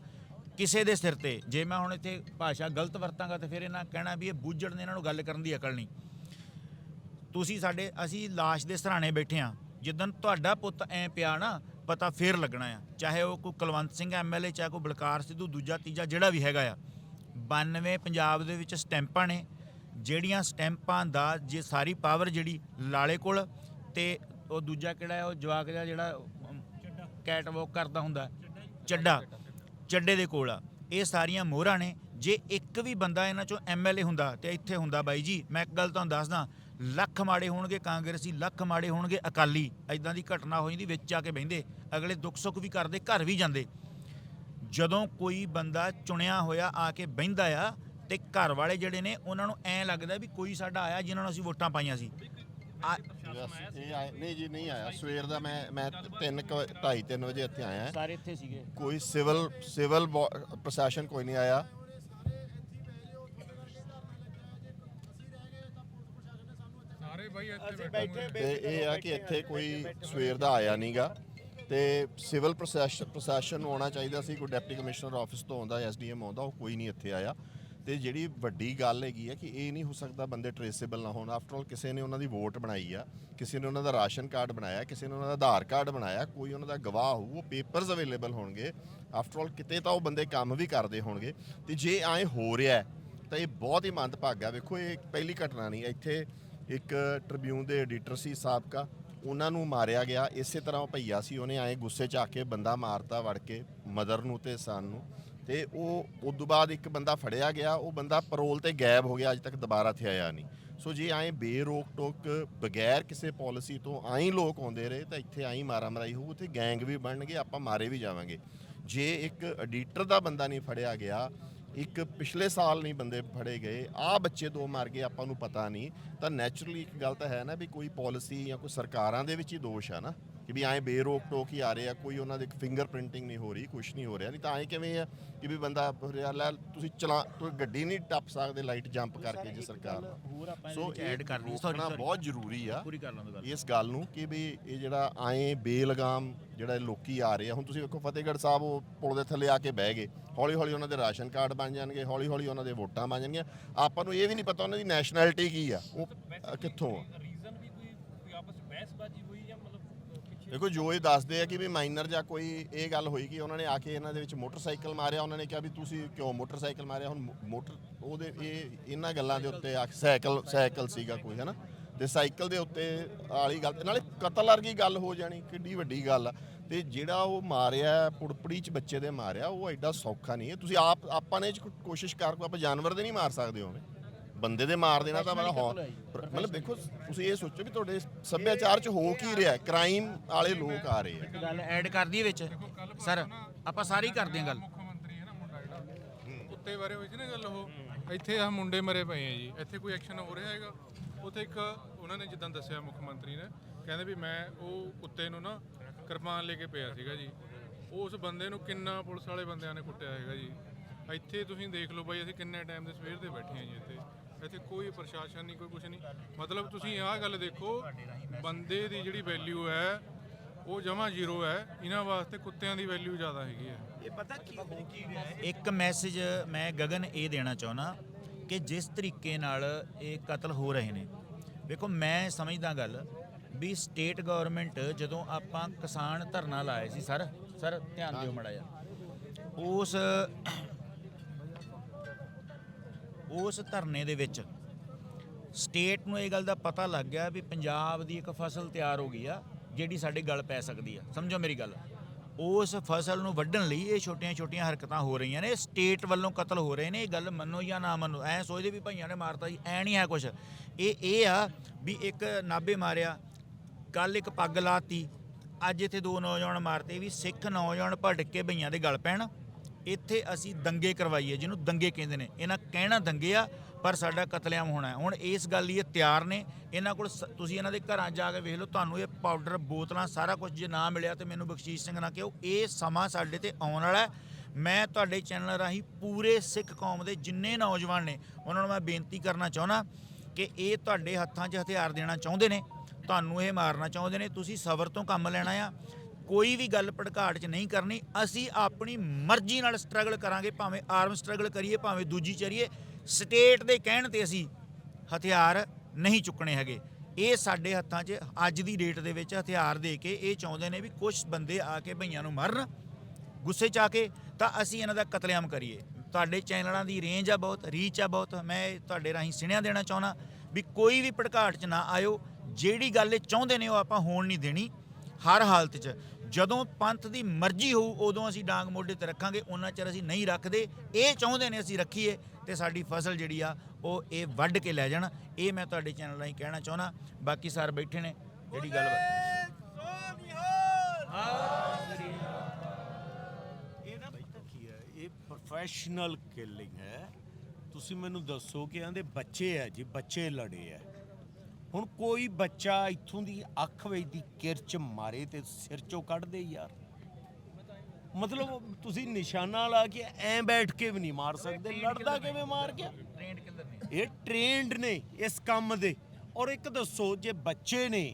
ਕਿਸੇ ਦੇ ਸਿਰ ਤੇ, ਜੇ ਮੈਂ ਹੁਣ ਇੱਥੇ ਭਾਸ਼ਾ ਗਲਤ ਵਰਤਾਂਗਾ ਤਾਂ ਫਿਰ ਇਹਨਾਂ ਕਹਿਣਾ ਵੀ ਇਹ ਬੂਝੜ ਨੇ ਇਹਨਾਂ ਨੂੰ ਗੱਲ ਕਰਨ ਦੀ ਅਕਲ ਨਹੀਂ। ਤੁਸੀਂ ਸਾਡੇ, ਅਸੀਂ ਲਾਸ਼ ਦੇ ਸਰਾਣੇ ਬੈਠੇ ਆ। ਜਿੱਦਨ ਤੁਹਾਡਾ ਪੁੱਤ ਐ ਪਿਆ ਨਾ, ਪਤਾ ਫੇਰ ਲੱਗਣਾ ਆ। ਚਾਹੇ ਉਹ ਕੋਈ ਕੁਲਵੰਤ ਸਿੰਘ ਐਮਐਲਏ ਚਾਹੇ ਕੋਈ ਬਲਕਾਰ ਸਿੱਧੂ, ਦੂਜਾ, ਤੀਜਾ ਜਿਹੜਾ ਵੀ ਹੈਗਾ ਆ। 92 ਪੰਜਾਬ ਦੇ ਵਿੱਚ ਸਟੈਂਪਾਂ ਨੇ ਜਿਹੜੀਆਂ ਸਟੈਂਪਾਂ ਦਾ ਜੇ ਸਾਰੀ ਪਾਵਰ ਜਿਹੜੀ ਲਾਲੇ ਕੋਲ ਤੇ ਉਹ ਦੂਜਾ ਕਿਹੜਾ ਹੈ? ਉਹ ਜਵਾਕ ਦਾ ਜਿਹੜਾ ਕੈਟਵਾਕ ਕਰਦਾ ਹੁੰਦਾ ਚੱਡਾ। ਚੱਡੇ ਦੇ ਕੋਲ ਆ। ਇਹ ਸਾਰੀਆਂ ਮੋਹਰਾਂ ਨੇ। ਜੇ ਇੱਕ ਵੀ ਬੰਦਾ ਇਹਨਾਂ ਚੋਂ ਐਮਐਲਏ ਹੁੰਦਾ ਤੇ ਇੱਥੇ ਹੁੰਦਾ ਬਾਈ ਜੀ, ਮੈਂ ਇੱਕ ਗੱਲ ਤੁਹਾਨੂੰ ਦੱਸਦਾ, ਲੱਖ ਮਾੜੇ ਹੋਣਗੇ ਕਾਂਗਰਸੀ, ਲੱਖ ਮਾੜੇ ਹੋਣਗੇ ਅਕਾਲੀ। ਐਦਾਂ ਦੀ ਘਟਨਾ ਹੋ ਜਾਂਦੀ, ਵਿੱਚ ਆ ਕੇ ਬਹਿੰਦੇ, ਅਗਲੇ ਦੁੱਖ ਸੁੱਖ ਵੀ ਕਰਦੇ, ਘਰ ਵੀ ਜਾਂਦੇ। ਜਦੋਂ ਕੋਈ ਬੰਦਾ ਚੁਣਿਆ ਹੋਇਆ ਆ ਕੇ ਬਹਿੰਦਾ ਆ ਤੇ ਘਰ ਵਾਲੇ ਜਿਹੜੇ ਨੇ ਉਹਨਾਂ ਨੂੰ ਐਂ ਲੱਗਦਾ ਵੀ ਕੋਈ ਸਾਡਾ ਆਇਆ ਜਿਨ੍ਹਾਂ ਨੂੰ ਅਸੀਂ ਵੋਟਾਂ ਪਾਈਆਂ ਸੀ। ਆ- ਇਹ ਆਏ ਨਹੀਂ ਜੀ ਨਹੀਂ ਆਇਆ। ਸਵੇਰ ਦਾ ਮੈਂ ਮੈਂ 3 ਢਾਈ 3 ਵਜੇ ਇੱਥੇ ਆਇਆ। ਸਾਰੇ ਇੱਥੇ ਸੀਗੇ। ਕੋਈ ਸਿਵਲ ਸਿਵਲ ਬੋ- ਪ੍ਰਸ਼ਾਸਨ ਕੋਈ ਨਹੀਂ ਆਇਆ। ਤੇ ਇਹ ਆ ਕਿ ਇੱਥੇ ਕੋਈ ਸਵੇਰ ਦਾ ਆਇਆ ਨਹੀਂਗਾ ਤੇ ਸਿਵਲ ਪ੍ਰੋਸੈਸ਼ਨ ਪ੍ਰਸ਼ਾਸਨ ਨੂੰ ਆਉਣਾ ਚਾਹੀਦਾ ਸੀ। ਕੋਈ ਡਿਪਟੀ ਕਮਿਸ਼ਨਰ ਆਫਿਸ ਤੋਂ ਆਉਂਦਾ ਐਸਡੀਐਮ ਆਉਂਦਾ ਉਹ ਕੋਈ ਨਹੀਂ ਇੱਥੇ ਆਇਆ। ਤੇ ਜਿਹੜੀ ਵੱਡੀ ਗੱਲ ਹੈਗੀ ਹੈ ਕਿ ਇਹ ਨਹੀਂ ਹੋ ਸਕਦਾ ਬੰਦੇ ਟ੍ਰੇਸੇਬਲ ਨਾ ਹੋਣ। ਆਫਟਰ ਆਲ ਕਿਸੇ ਨੇ ਉਹਨਾਂ ਦੀ ਵੋਟ ਬਣਾਈ ਆ, ਕਿਸੇ ਨੇ ਉਹਨਾਂ ਦਾ ਰਾਸ਼ਨ ਕਾਰਡ ਬਣਾਇਆ, ਕਿਸੇ ਨੇ ਉਹਨਾਂ ਦਾ ਆਧਾਰ ਕਾਰਡ ਬਣਾਇਆ, ਕੋਈ ਉਹਨਾਂ ਦਾ ਗਵਾਹ ਹੋਊ, ਉਹ ਪੇਪਰਸ ਅਵੇਲੇਬਲ ਹੋਣਗੇ। ਆਫਟਰ ਆਲ ਕਿਤੇ ਤਾਂ ਉਹ ਬੰਦੇ ਕੰਮ ਵੀ ਕਰਦੇ ਹੋਣਗੇ। ਤੇ ਜੇ ਐਂ ਹੋ ਰਿਹਾ ਤਾਂ ਇਹ ਬਹੁਤ ਹੀ ਮੰਦਭਾਗਾ ਵੇਖੋ, ਇਹ ਪਹਿਲੀ ਘਟਨਾ ਨਹੀਂ, ਇੱਥੇ ਇੱਕ ਟ੍ਰਿਬਿਊਨ ਦੇ ਐਡੀਟਰ ਸੀ ਸਾਬਕਾ, ਉਹਨਾਂ ਨੂੰ ਮਾਰਿਆ ਗਿਆ। ਇਸੇ ਤਰ੍ਹਾਂ ਉਹ ਭਈਆ ਸੀ, ਉਹਨੇ ਐਂ ਗੁੱਸੇ 'ਚ ਆ ਕੇ ਬੰਦਾ ਮਾਰਤਾ ਵੜ ਕੇ, ਮਦਰ ਨੂੰ ਤੇ ਸਨ ਨੂੰ। ਤੇ ਉਹ ਉਸ ਤੋਂ ਬਾਅਦ ਇੱਕ ਬੰਦਾ ਫੜਿਆ ਗਿਆ, ਉਹ ਬੰਦਾ ਪੈਰੋਲ ਤੇ ਗਾਇਬ ਹੋ ਗਿਆ, ਅਜੇ ਤੱਕ ਦੁਬਾਰਾ ਇੱਥੇ ਆਇਆ ਨਹੀਂ। ਸੋ ਜੇ ਐਂ ਬੇਰੋਕ ਟੋਕ ਬਗੈਰ ਕਿਸੇ ਪਾਲਿਸੀ ਤੋਂ ਐਂ ਲੋਕ ਆਉਂਦੇ ਰਹੇ, ਤਾਂ ਇੱਥੇ ਐਂ ਮਾਰਾ ਮਰਾਈ ਹੋਊ, ਉੱਥੇ ਗੈਂਗ ਵੀ ਬਣਨਗੇ, ਆਪਾਂ ਮਾਰੇ ਵੀ ਜਾਵਾਂਗੇ। ਜੇ ਇੱਕ ਐਡੀਟਰ ਦਾ ਬੰਦਾ ਨਹੀਂ ਫੜਿਆ ਗਿਆ, ਇੱਕ ਪਿਛਲੇ ਸਾਲ ਨਹੀਂ ਬੰਦੇ ਫੜੇ ਗਏ ਆ ਬੱਚੇ ਦੋ ਮਾਰ ਗਏ, ਆਪਾਂ ਨੂੰ ਪਤਾ ਨਹੀਂ, ਤਾਂ ਨੈਚੁਰਲੀ ਇੱਕ ਗੱਲ ਤਾਂ ਹੈ ਨਾ ਵੀ ਕੋਈ ਪਾਲਿਸੀ ਜਾਂ ਕੋਈ ਸਰਕਾਰਾਂ ਦੇ ਵਿੱਚ ਹੀ ਦੋਸ਼ ਆ ਨਾ। ਕਿ ਵੀ ਐਂ ਬੇਰੋਕ ਟੋਕ ਹੀ ਆ ਰਹੇ ਆ ਕੋਈ ਉਹਨਾਂ ਦੇ ਫਿੰਗਰ ਪ੍ਰਿੰਟਿੰਗ ਨਹੀਂ ਹੋ ਰਹੀ ਕੁਝ ਨਹੀਂ ਹੋ ਰਿਹਾ। ਨਹੀਂ ਤਾਂ ਐਂ ਕਿਵੇਂ ਆ ਕਿ ਵੀ ਬੰਦਾ ਲੈ ਤੁਸੀਂ ਚਲਾ ਕੋਈ ਗੱਡੀ ਨਹੀਂ ਟੱਪ ਸਕਦੇ ਲਾਈਟ ਜੰਪ ਕਰਕੇ ਜੇ ਸਰਕਾਰ ਸੋ ਐਡ ਕਰ ਲਈ ਸੌਰੀ ਰੋਕਣਾ ਬਹੁਤ ਜ਼ਰੂਰੀ ਆ ਇਸ ਗੱਲ ਨੂੰ ਕਿ ਵੀ ਇਹ ਜਿਹੜਾ ਆਏ ਬੇਲਗਾਮ ਜਿਹੜਾ ਲੋਕੀ ਆ ਰਹੇ ਆ ਹੁਣ ਤੁਸੀਂ ਵੇਖੋ ਫਤਿਹਗੜ੍ਹ ਸਾਹਿਬ ਉਹ ਪੁਲ ਦੇ ਥੱਲੇ ਆ ਕੇ ਬਹਿ ਗਏ। ਹੌਲੀ ਹੌਲੀ ਉਹਨਾਂ ਦੇ ਰਾਸ਼ਨ ਕਾਰਡ ਬਣ ਜਾਣਗੇ ਹੌਲੀ ਹੌਲੀ ਉਹਨਾਂ ਦੇ ਵੋਟਾਂ ਬਣ ਜਾਣਗੀਆਂ। ਆਪਾਂ ਨੂੰ ਇਹ ਵੀ ਨਹੀਂ ਪਤਾ ਉਹਨਾਂ ਦੀ ਨੈਸ਼ਨੈਲਿਟੀ ਕੀ ਆ ਉਹ ਕਿੱਥੋਂ ਆ ਰੀਜ਼ਨ ਵੀ ਕੋਈ ਕੋਈ ਆਪਸ ਵਿੱਚ ਬਹਿਸਬਾਜ਼ੀ ਹੋਈ ਜਾਂ ਮਤਲਬ ਪਿੱਛੇ ਦੇਖੋ, ਜੋ ਇਹ ਦੱਸਦੇ ਆ ਕਿ ਵੀ ਮਾਈਨਰ ਜਾਂ ਕੋਈ ਇਹ ਗੱਲ ਹੋਈ ਕਿ ਉਹਨਾਂ ਨੇ ਆ ਕੇ ਇਹਨਾਂ ਦੇ ਵਿੱਚ ਮੋਟਰਸਾਈਕਲ ਮਾਰਿਆ, ਉਹਨਾਂ ਨੇ ਕਿਹਾ ਵੀ ਤੁਸੀਂ ਕਿਉਂ ਮੋਟਰਸਾਈਕਲ ਮਾਰਿਆ? ਹੁਣ ਮੋ- ਮੋਟਰ, ਉਹਦੇ, ਇਹ, ਇਹਨਾਂ ਗੱਲਾਂ ਦੇ ਉੱਤੇ ਆ, ਸਾਈਕਲ ਸਾਈਕਲ ਸੀਗਾ ਕੋਈ, ਹੈਨਾ? ਤੇ ਸਾਈਕਲ ਦੇ ਉੱਤੇ ਵਾਲੀ ਗੱਲ ਨਾਲੇ ਕਤਲ ਵਰਗੀ ਗੱਲ ਹੋ ਜਾਣੀ, ਕਿੱਡੀ ਵੱਡੀ ਗੱਲ ਆ। ਤੇ ਜਿਹੜਾ ਉਹ ਮਾਰਿਆ, ਪੁੜਪੜੀ ਚ ਬੱਚੇ ਦੇ ਮਾਰਿਆ, ਉਹ ਐਡਾ ਸੌਖਾ ਨਹੀਂ ਹੈ। ਤੁਸੀਂ ਆਪ, ਆਪਾਂ ਨੇ ਕੋਸ਼ਿਸ਼ ਕਰ ਕੋ ਆਪਾਂ ਜਾਨਵਰ ਦੇ ਨਹੀਂ ਮਾਰ ਸਕਦੇ ਹੋਵੇਂ ਬੰਦੇ ਦੇ ਮਾਰ ਦੇਣਾ ਤਾਂ ਬੜਾ ਹੌ। ਮਤਲਬ ਦੇਖੋ ਤੁਸੀਂ ਇਹ ਸੋਚੋ ਵੀ ਤੁਹਾਡੇ ਸੱਭਿਆਚਾਰ ਚ ਹੋ ਕੀ ਰਿਹਾ ਕ੍ਰਾਈਮ ਵਾਲੇ ਲੋਕ ਆ ਰਹੇ ਆ। ਗੱਲ ਐਡ ਕਰ ਦਈਏ ਵਿੱਚ। ਸਰ ਆਪਾਂ ਸਾਰੀ ਕਰਦੇ ਹਾਂ ਗੱਲ। ਮੁੱਖ ਮੰਤਰੀ ਹੈ ਨਾ ਮੁੰਡਾ ਜਿਹੜਾ ਕੁੱਤੇ ਬਾਰੇ ਹੋਈ ਸੀ ਨਾ ਗੱਲ ਉਹ ਇੱਥੇ ਆ ਮੁੰਡੇ ਮਰੇ ਪਏ ਆ ਜੀ। ਇੱਥੇ ਕੋਈ ਐਕਸ਼ਨ ਹੋ ਰਿਹਾ ਹੈਗਾ? ਉੱਥੇ ਇੱਕ ਉਹਨਾਂ ਨੇ ਜਿੱਦਾਂ ਦੱਸਿਆ ਮੁੱਖ ਮੰਤਰੀ ਨੇ ਕਹਿੰਦੇ ਵੀ ਮੈਂ ਉਹ ਕੁੱਤੇ ਨੂੰ ਨਾ ਕਿਰਪਾਨ ਲੈ ਕੇ ਪਿਆ ਸੀਗਾ ਜੀ। ਉਸ ਬੰਦੇ ਨੂੰ ਕਿੰਨਾ ਪੁਲਿਸ ਵਾਲੇ ਬੰਦਿਆਂ ਨੇ ਕੁੱਟਿਆ ਹੈਗਾ ਜੀ। ਇੱਥੇ ਤੁਸੀਂ ਦੇਖ ਲਓ ਬਾਈ ਅਸੀਂ ਕਿੰਨੇ ਟਾਈਮ ਦੇ ਸਵੇਰ ਦੇ ਬੈਠੇ ਆ ਜੀ ਇੱਥੇ। ਇੱਥੇ ਕੋਈ ਪ੍ਰਸ਼ਾਸਨ ਨਹੀਂ, ਕੋਈ ਕੁਝ ਨਹੀਂ। ਮਤਲਬ ਤੁਸੀਂ ਆਹ ਗੱਲ ਦੇਖੋ, ਬੰਦੇ ਦੀ ਜਿਹੜੀ ਵੈਲਿਊ ਹੈ, ਉਹ ਜਮਾ ਜ਼ੀਰੋ ਹੈ। ਇਹਨਾਂ ਵਾਸਤੇ ਕੁੱਤਿਆਂ ਦੀ ਵੈਲਿਊ ਜ਼ਿਆਦਾ ਹੈਗੀ ਹੈ। ਇਹ ਪਤਾ ਕੀ ਹੋ? ਕੀ ਰਿਹਾ ਇੱਕ ਮੈਸੇਜ ਮੈਂ ਗਗਨ ਇਹ ਦੇਣਾ ਚਾਹੁੰਦਾ ਕਿ ਜਿਸ ਤਰੀਕੇ ਨਾਲ ਇਹ ਕਤਲ ਹੋ ਰਹੇ ਨੇ, ਵੇਖੋ ਮੈਂ ਸਮਝਦਾ ਗੱਲ ਵੀ ਸਟੇਟ ਗਵਰਨਮੈਂਟ ਜਦੋਂ ਆਪਾਂ ਕਿਸਾਨ ਧਰਨਾ ਲਾਏ ਸੀ, ਸਰ ਸਰ, ਧਿਆਨ ਦਿਓ ਮੜਾ ਜਾ ਉਸ ਉਸ ਧਰਨੇ ਦੇ ਵਿੱਚ ਸਟੇਟ ਨੂੰ ਇਹ ਗੱਲ ਦਾ ਪਤਾ ਲੱਗ ਗਿਆ ਵੀ ਪੰਜਾਬ ਦੀ ਇੱਕ ਫਸਲ ਤਿਆਰ ਹੋ ਗਈ ਆ, ਜਿਹੜੀ ਸਾਡੇ ਗਲ ਪੈ ਸਕਦੀ ਆ। ਸਮਝੋ ਮੇਰੀ ਗੱਲ। ਉਸ ਫਸਲ ਨੂੰ ਵੱਢਣ ਲਈ ਇਹ ਛੋਟੀਆਂ-ਛੋਟੀਆਂ ਹਰਕਤਾਂ ਹੋ ਰਹੀਆਂ ਨੇ, ਸਟੇਟ ਵੱਲੋਂ ਕਤਲ ਹੋ ਰਹੇ ਨੇ, ਇਹ ਗੱਲ ਮੰਨੋ ਜਾਂ ਨਾ ਮੰਨੋ, ਐ ਸੋਚਦੇ ਵੀ ਭਈਆਂ ਨੇ ਮਾਰਤਾ ਜੀ, ਐ ਨਹੀਂ ਹੈ ਕੁਝ ਇਹ ਇਹ ਆ ਵੀ ਇੱਕ ਨਾਬੇ ਮਾਰਿਆ ਕੱਲ ਇੱਕ ਪੱਗ ਲਾਤੀ, ਅੱਜ ਇੱਥੇ ਦੋ ਨੌਜਵਾਨ ਮਾਰਤੇ ਵੀ ਸਿੱਖ ਨੌਜਵਾਨ ਭਟਕ ਕੇ ਭਈਆਂ ਦੇ ਗਲ ਪੈਣ। ਇੱਥੇ ਅਸੀਂ ਦੰਗੇ ਕਰਵਾਈਏ ਜਿਹਨੂੰ ਦੰਗੇ ਕਹਿੰਦੇ ਨੇ। ਇਹਨਾਂ ਕਹਿਣਾ ਦੰਗੇ ਆ, ਪਰ ਸਾਡਾ ਕਤਲੇਆਮ ਹੋਣਾ ਹੁਣ ਇਸ ਗੱਲ ਲਈ ਇਹ ਤਿਆਰ ਨੇ। ਇਹਨਾਂ ਕੋਲ ਸ- ਤੁਸੀਂ ਇਹਨਾਂ ਦੇ ਘਰਾਂ ਜਾ ਕੇ ਵੇਖ ਲਓ, ਤੁਹਾਨੂੰ ਇਹ ਪਾਊਡਰ ਬੋਤਲਾਂ, ਸਾਰਾ ਕੁਝ ਜੇ ਨਾ ਮਿਲਿਆ ਤੇ ਮੈਨੂੰ ਬਖਸ਼ੀਸ਼ ਸਿੰਘ ਨਾ ਕਿਉਂ ਇਹ ਸਮਾਂ ਸਾਡੇ ਤੇ ਆਉਣ ਵਾਲਾ ਹੈ। ਮੈਂ ਤੁਹਾਡੇ ਚੈਨਲ ਰਾਹੀਂ ਪੂਰੇ ਸਿੱਖ ਕੌਮ ਦੇ ਜਿੰਨੇ ਨੌਜਵਾਨ ਨੇ, ਉਹਨਾਂ ਨੂੰ ਮੈਂ ਬੇਨਤੀ ਕਰਨਾ ਚਾਹੁੰਦਾ ਕਿ ਇਹ ਤੁਹਾਡੇ ਹੱਥਾਂ 'ਚ ਹਥਿਆਰ ਦੇਣਾ ਚਾਹੁੰਦੇ ਨੇ। ਤੁਹਾਨੂੰ ਇਹ ਮਾਰਨਾ ਚਾਹੁੰਦੇ ਨੇ। ਤੁਸੀਂ ਸਬਰ ਤੋਂ ਕੰਮ ਲੈਣਾ ਆ। ਕੋਈ ਵੀ ਗੱਲ ਭੜਕਾਟ 'ਚ ਨਹੀਂ ਕਰਨੀ। ਅਸੀਂ ਆਪਣੀ ਮਰਜ਼ੀ ਨਾਲ ਸਟਰਗਲ ਕਰਾਂਗੇ, ਭਾਵੇਂ ਆਰਮ ਸਟਰਗਲ ਕਰੀਏ, ਭਾਵੇਂ ਦੂਜੀ ਚਰੀਏ। ਸਟੇਟ ਦੇ ਕਹਿਣ ਤੇ ਅਸੀਂ ਹਥਿਆਰ ਨਹੀਂ ਚੁੱਕਣੇ ਹੈਗੇ। ਇਹ ਸਾਡੇ ਹੱਥਾਂ 'ਚ, ਅੱਜ ਦੀ ਡੇਟ ਦੇ ਵਿੱਚ ਹਥਿਆਰ ਦੇ ਕੇ ਇਹ ਚਾਹੁੰਦੇ ਨੇ ਵੀ ਕੁਝ ਬੰਦੇ ਆ ਕੇ ਭਈਆਂ ਨੂੰ ਮਾਰਨ, ਗੁੱਸੇ 'ਚ ਆ ਕੇ, ਤਾਂ ਅਸੀਂ ਇਹਨਾਂ ਦਾ ਕਤਲੇਆਮ ਕਰੀਏ। ਤੁਹਾਡੇ ਚੈਨਲਾਂ ਦੀ ਰੇਂਜ ਆ ਬਹੁਤ ਰੀਚ ਆ ਬਹੁਤ। ਮੈਂ ਤੁਹਾਡੇ ਰਾਹੀਂ ਸੁਣਿਆ ਦੇਣਾ ਚਾਹੁੰਦਾ ਵੀ ਕੋਈ ਵੀ ਭੜਕਾਟ 'ਚ ਨਾ ਆਇਓ। ਜਿਹੜੀ ਗੱਲ ਇਹ ਚਾਹੁੰਦੇ ਨੇ ਉਹ ਆਪਾਂ ਹੋਣ ਨਹੀਂ ਦੇਣੀ, ਹਰ ਹਾਲਤ 'ਚ। ਜਦੋਂ ਪੰਥ ਦੀ ਮਰਜ਼ੀ ਹੋਊ, ਉਦੋਂ ਅਸੀਂ ਡਾਂਗ ਮੋਢੇ ਤੇ ਰੱਖਾਂਗੇ, ਉਹਨਾਂ ਚਿਰ ਅਸੀਂ ਨਹੀਂ ਰੱਖਦੇ। ਇਹ ਚਾਹੁੰਦੇ ਨੇ ਅਸੀਂ ਰੱਖੀਏ ਤੇ ਸਾਡੀ ਫਸਲ ਜਿਹੜੀ ਆ, ਉਹ ਇਹ ਵੱਢ ਕੇ ਲੈ ਜਾਣ। ਇਹ ਮੈਂ ਤੁਹਾਡੇ ਚੈਨਲ ਰਾਹੀਂ ਕਹਿਣਾ ਚਾਹੁੰਦਾ। ਬਾਕੀ ਸਾਰ ਬੈਠੇ ਨੇ, ਜਿਹੜੀ ਗੱਲ ਇਹ ਹੈ ਪ੍ਰੋਫੈਸ਼ਨਲ ਕਿਲਿੰਗ ਹੈ। ਤੁਸੀਂ ਮੈਨੂੰ ਦੱਸੋ ਕਿ ਇਹਦੇ ਬੱਚੇ ਆ ਜੀ, ਬੱਚੇ ਲੜੇ ਆ। ਹੁਣ ਕੋਈ ਬੱਚਾ ਇੱਥੋਂ ਦੀ ਅੱਖ ਵਿੱਚ ਦੀ ਕਿਰਚ ਮਾਰੇ ਤੇ ਸਿਰ ਚੋਂ ਕੱਢ ਦੇ ਯਾਰ। ਮਤਲਬ ਤੁਸੀਂ ਨਿਸ਼ਾਨਾ ਲਾ ਕੇ ਐਂ ਬੈਠ ਕੇ ਵੀ ਨਹੀਂ ਮਾਰ ਸਕਦੇ ਲੜਦਾ ਕਿਵੇਂ ਮਾਰ ਗਿਆ? ਟ੍ਰੇਨਡ ਕਿਲਰ ਨੇ। ਇਹ ਟ੍ਰੇਨਡ ਨੇ ਇਸ ਕੰਮ ਦੇ। ਔਰ ਇੱਕ ਦੱਸੋ ਜੇ ਬੱਚੇ ਨੇ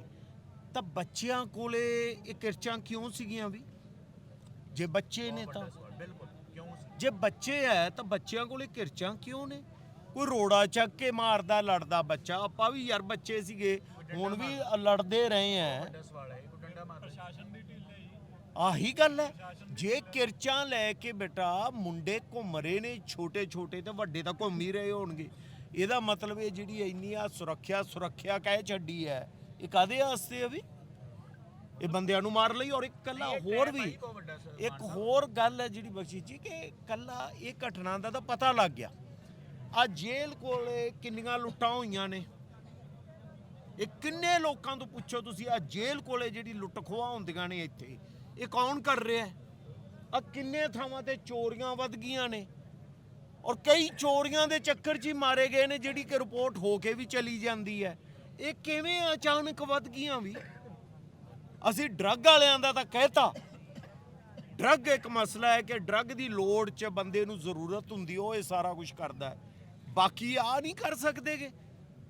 ਤਾਂ ਬੱਚਿਆਂ ਕੋਲੇ ਇਹ ਕਿਰਚਾਂ ਕਿਉਂ ਸੀਗੀਆਂ ਵੀ? ਜੇ ਬੱਚੇ ਨੇ ਤਾਂ। ਜੇ ਬੱਚੇ ਐ ਤਾਂ ਬੱਚਿਆਂ ਕੋਲੇ ਕਿਰਚਾਂ ਕਿਉਂ ਨੇ? ਕੋਈ ਰੋੜਾ ਚੱਕ ਕੇ ਮਾਰਦਾ ਲੜਦਾ ਬੱਚਾ। ਆਪਾਂ ਵੀ ਯਾਰ ਬੱਚੇ ਸੀਗੇ। ਹੁਣ ਵੀ ਲੜਦੇ ਰਹੇ ਐ। ਆਹੀ ਗੱਲ ਹੈ ਜੇ ਕਿਰਚਾਂ ਲੈ ਕੇ ਬੇਟਾ ਮੁੰਡੇ ਘੁੰਮ ਰਹੇ ਨੇ ਛੋਟੇ ਛੋਟੇ ਤੇ ਵੱਡੇ ਤਾਂ ਘੁੰਮ ਹੀ ਰਹੇ ਹੋਣਗੇ। ਇਹਦਾ ਮਤਲਬ ਇਹ ਜਿਹੜੀ ਇੰਨੀ ਆ ਸੁਰੱਖਿਆ ਸੁਰੱਖਿਆ ਕਹਿ ਛੱਡੀ ਹੈ ਇਹ ਕਾਦੇ ਵਾਸਤੇ ਆ ਵੀ? ਇਹ ਬੰਦਿਆਂ ਨੂੰ ਮਾਰ ਲਈ ਔਰ ਇੱਕ ਕੱਲਾ ਹੋਰ ਵੀ ਇੱਕ ਹੋਰ ਗੱਲ ਹੈ ਜਿਹੜੀ ਬਖਸ਼ੀ ਜੀ ਕਿ ਕੱਲਾ ਇਹ ਘਟਨਾ ਦਾ ਤਾਂ ਪਤਾ ਲੱਗ ਗਿਆ। ਆ ਜੇਲ੍ਹ ਕੋਲੇ ਕਿੰਨੀਆਂ ਲੁੱਟਾਂ ਹੋਈਆਂ ਨੇ? ਇਹ ਕਿੰਨੇ ਲੋਕਾਂ ਤੋਂ ਪੁੱਛੋ ਤੁਸੀਂ? ਆ ਜੇਲ੍ਹ ਕੋਲੇ ਜਿਹੜੀ ਲੁੱਟ ਖੋਹਾਂ ਹੁੰਦੀਆਂ ਨੇ ਇੱਥੇ, ਇਹ ਕੌਣ ਕਰ ਰਿਹਾ ਹੈ? ਆ ਕਿੰਨੇ ਥਾਵਾਂ ਤੇ ਚੋਰੀਆਂ ਵੱਧ ਗਈਆਂ ਨੇ? ਔਰ ਕਈ ਚੋਰੀਆਂ ਦੇ ਚੱਕਰ 'ਚ ਹੀ ਮਾਰੇ ਗਏ ਨੇ, ਜਿਹੜੀ ਕਿ ਰਿਪੋਰਟ ਹੋ ਕੇ ਵੀ ਚਲੀ ਜਾਂਦੀ ਹੈ। ਇਹ ਕਿਵੇਂ ਅਚਾਨਕ ਵੱਧ ਗਈਆਂ ਵੀ? ਅਸੀਂ ਡਰੱਗ ਵਾਲਿਆਂ ਦਾ ਤਾਂ ਕਹਿਤਾ। ਡਰੱਗ ਇੱਕ ਮਸਲਾ ਹੈ ਕਿ ਡਰੱਗ ਦੀ ਲੋੜ 'ਚ ਬੰਦੇ ਨੂੰ ਜ਼ਰੂਰਤ ਹੁੰਦੀ, ਉਹ ਇਹ ਸਾਰਾ ਕੁਝ ਕਰਦਾ ਹੈ। ਬਾਕੀ ਆ ਨਹੀਂ ਕਰ ਸਕਦੇਗੇ।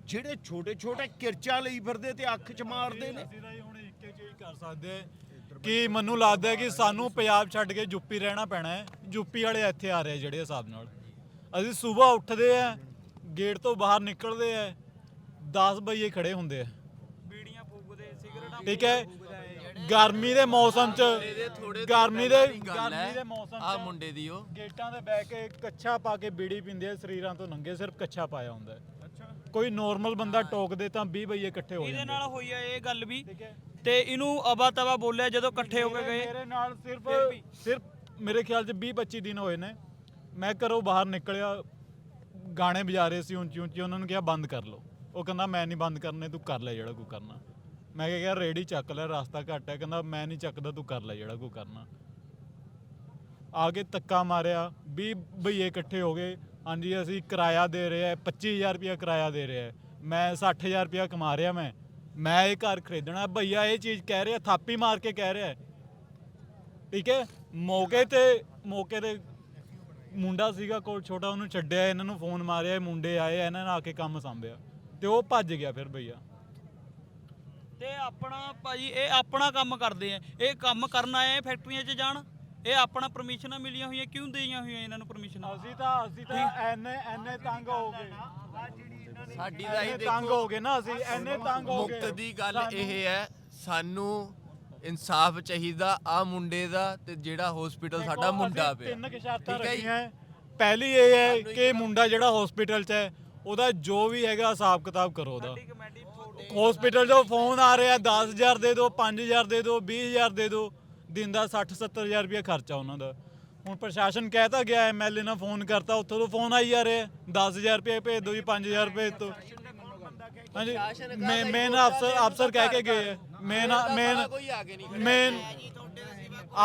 ਜਿਹੜੇ ਛੋਟੇ ਛੋਟੇ ਕਿਰਚਾ ਲਈ ਫਿਰਦੇ ਤੇ ਅੱਖ 'ਚ ਮਾਰਦੇ ਨੇ। ਅਸੀਂ ਤਾਂ ਜੀ ਹੁਣ ਇੱਕ ਇੱਕ ਚੀਜ਼ ਕਰ ਸਕਦੇ ਹਾਂ ਕਿ ਮੈਨੂੰ ਲੱਗਦਾ ਹੈ ਕਿ ਸਾਨੂੰ ਪੰਜਾਬ ਛੱਡ ਕੇ ਯੂਪੀ ਰਹਿਣਾ ਪੈਣਾ ਹੈ। ਯੂਪੀ ਵਾਲੇ ਇੱਥੇ ਆ ਰਹੇ ਜਿਹੜੇ ਹਿਸਾਬ ਨਾਲ। ਅਸੀਂ ਸਵੇਰ ਉੱਠਦੇ ਆ ਗੇਟ ਤੋਂ ਬਾਹਰ ਨਿਕਲਦੇ ਆ 10 ਵਜੇ ਖੜੇ ਹੁੰਦੇ ਆ। ਬੀੜੀਆਂ ਫੂਕਦੇ ਸਿਗਰਟਾਂ ਠੀਕ ਹੈ ਗਰਮੀ ਦੇ ਮੌਸਮ ਚ ਗਰਮੀ ਦੇ ਗਰਮੀ ਦੇ ਮੌਸਮ ਆ ਮੁੰਡੇ ਦੀ ਉਹ। ਗੇਟਾਂ ਤੇ ਬਹਿ ਕੇ ਕੱਛਾ ਪਾ ਕੇ ਬੀੜੀ ਪੀਂਦੇ ਆ ਸਰੀਰਾਂ ਤੋਂ ਨੰਗੇ ਸਿਰਫ ਕੱਛਾ ਪਾਇਆ ਹੁੰਦਾ ਹੈ। ਕੋਈ ਨਾਰਮਲ ਬੰਦਾ ਟੋਕਦੇ ਤਾਂ 20 ਵਜੇ ਇਕੱਠੇ ਹੋ ਇਹਦੇ ਜਾਂਦੇ। ਨਾਲ ਹੋਈ ਆ ਇਹ ਗੱਲ ਵੀ। ਠੀਕ ਹੈ। ਤੇ ਇਹਨੂੰ ਅਬਾ ਤਬਾ ਬੋਲਿਆ ਜਦੋਂ ਇਕੱਠੇ ਹੋ ਕੇ ਮੇਰੇ- ਗਏ। ਮੇਰੇ ਨਾਲ ਸਿਰਫ। ਸਿਰਫ ਮੇਰੇ ਖਿਆਲ ਚ 20 25 ਦਿਨ ਹੋਏ ਨੇ। ਮੈਂ ਘਰੋਂ ਬਾਹਰ ਨਿਕਲਿਆ ਗਾਣੇ ਵਜਾ ਰਹੇ ਸੀ ਉੱਚੀ ਉੱਚੀ ਉਹਨਾਂ ਨੂੰ ਕਿਹਾ ਬੰਦ ਕਰ ਲਓ। ਉਹ ਕਹਿੰਦਾ ਮੈਂ ਨਹੀਂ ਬੰਦ ਕਰਨੇ ਤੂੰ ਕਰ ਲੈ ਜਿਹੜਾ ਕੋਈ ਕਰਨਾ। ਮੈਂ ਕਿਹਾ ਯਾਰ ਰੇੜੀ ਚੱਕ ਲੈ, ਰਸਤਾ ਘੱਟ ਹੈ। ਕਹਿੰਦਾ ਮੈਂ ਨਹੀਂ ਚੱਕਦਾ, ਤੂੰ ਕਰ ਲੈ ਜਿਹੜਾ ਕੋਈ ਕਰਨਾ। ਆ ਕੇ ਧੱਕਾ ਮਾਰਿਆ। 20 ਬਈਏ ਇਕੱਠੇ ਹੋ ਗਏ। ਹਾਂਜੀ, ਅਸੀਂ ਕਿਰਾਇਆ ਦੇ ਰਹੇ ਆ 25000 ਰੁਪਇਆ ਕਿਰਾਇਆ ਦੇ ਰਿਹਾ ਮੈਂ 60000 ਰੁਪਇਆ ਕਮਾ ਰਿਹਾ ਮੈਂ। ਮੈਂ ਇਹ ਘਰ ਖਰੀਦਣਾ। ਭਈਆ ਇਹ ਚੀਜ਼ ਕਹਿ ਰਿਹਾ, ਥਾਪੀ ਮਾਰ ਕੇ ਕਹਿ ਰਿਹਾ। ਠੀਕ ਹੈ? ਮੌਕੇ ਤੇ ਮੌਕੇ ਤੇ ਮੁੰਡਾ ਸੀਗਾ ਕੋਲ ਛੋਟਾ, ਉਹਨੂੰ ਛੱਡਿਆ। ਇਹਨਾਂ ਨੂੰ ਫੋਨ ਮਾਰਿਆ, ਇਹ ਮੁੰਡੇ ਆਏ, ਇਹਨਾਂ ਨੇ ਆ ਕੇ ਕੰਮ ਸੰਭਿਆ। ਤੇ ਉਹ ਭੱਜ ਗਿਆ ਫਿਰ ਭਈਆ। ਤੇ ਆਪਣਾ ਭਾਜੀ ਇਹ ਆਪਣਾ ਕੰਮ ਕਰਦੇ ਆ। ਇਹ ਕੰਮ ਕਰਨ ਆਏ ਆ ਫੈਕਟਰੀਆਂ 'ਚ ਜਾਣ। ਇਹ ਆਪਣਾ ਪਰਮਿਸ਼ਨਾਂ ਮਿਲੀਆਂ ਹੋਈਆਂ ਕਿਉਂ ਦੇਈਆਂ ਹੋਈਆਂ ਇਹਨਾਂ ਨੂੰ ਪਰਮਿਸ਼ਨਾਂ ਅਸੀਂ ਤਾਂ ਅਸੀਂ ਤਾਂ ਐਨੇ ਐਨੇ ਤੰਗ ਹੋ ਗਏ। ਸਾਡੀ ਦਾ ਐਨੇ ਹੀ ਤੰਗ ਹੋ ਗਏ ਨਾ ਅਸੀਂ ਐਨੇ ਤੰਗ ਹੋ ਗਏ। ਮੁਕਤ ਦੀ ਗੱਲ ਸਾਨੂੰ- ਇਹ ਹੈ ਸਾਨੂੰ ਇਨਸਾਫ ਚਾਹੀਦਾ ਆ ਮੁੰਡੇ ਦਾ ਤੇ ਜਿਹੜਾ ਹਸਪੀਟਲ ਸਾਡਾ ਮੁੰਡਾ ਪਿਆ। ਤਿੰਨ ਸ਼ਰਤਾਂ? ਰੱਖੀਆਂ। ਪਹਿਲੀ ਇਹ ਹੈ ਕਿ ਮੁੰਡਾ ਜਿਹੜਾ ਹਸਪੀਟਲ 'ਚ ਹੈ ਉਹਦਾ ਜੋ ਵੀ ਹੈਗਾ ਹਿਸਾਬ ਕਿਤਾਬ ਕਰੋ ਉਹਦਾ। ਹਸਪੀਟਲ ਤੋਂ ਫੋਨ ਆ ਰਿਹਾ 10000 ਦੇ ਦਿਓ 5000 ਦੇ ਦਿਓ 20000 ਦੇ ਦਿਓ ਦਿਨ ਦਾ 60 70000 ਰੁਪਏ ਖਰਚਾ ਉਹਨਾਂ ਦਾ। ਹੁਣ ਪ੍ਰਸ਼ਾਸਨ ਕਹਿਤਾ ਗਿਆ ਐਮਐਲਏ ਨਾਲ ਫੋਨ ਕਰਤਾ ਉੱਥੋਂ ਤੋਂ ਫੋਨ ਆਈ ਜਾ ਰਿਹਾ 10000 ਰੁਪਏ ਭੇਜ ਦਿਓ ਜੀ 5000 ਰੁਪਏ ਤੋਂ। ਹਾਂਜੀ ਮੇਨ ਅਫਸਰ ਅਫਸਰ ਕਹਿ ਕੇ ਗਏ ਮੇਨ ਮੇਨ ਆ ਮੇਨ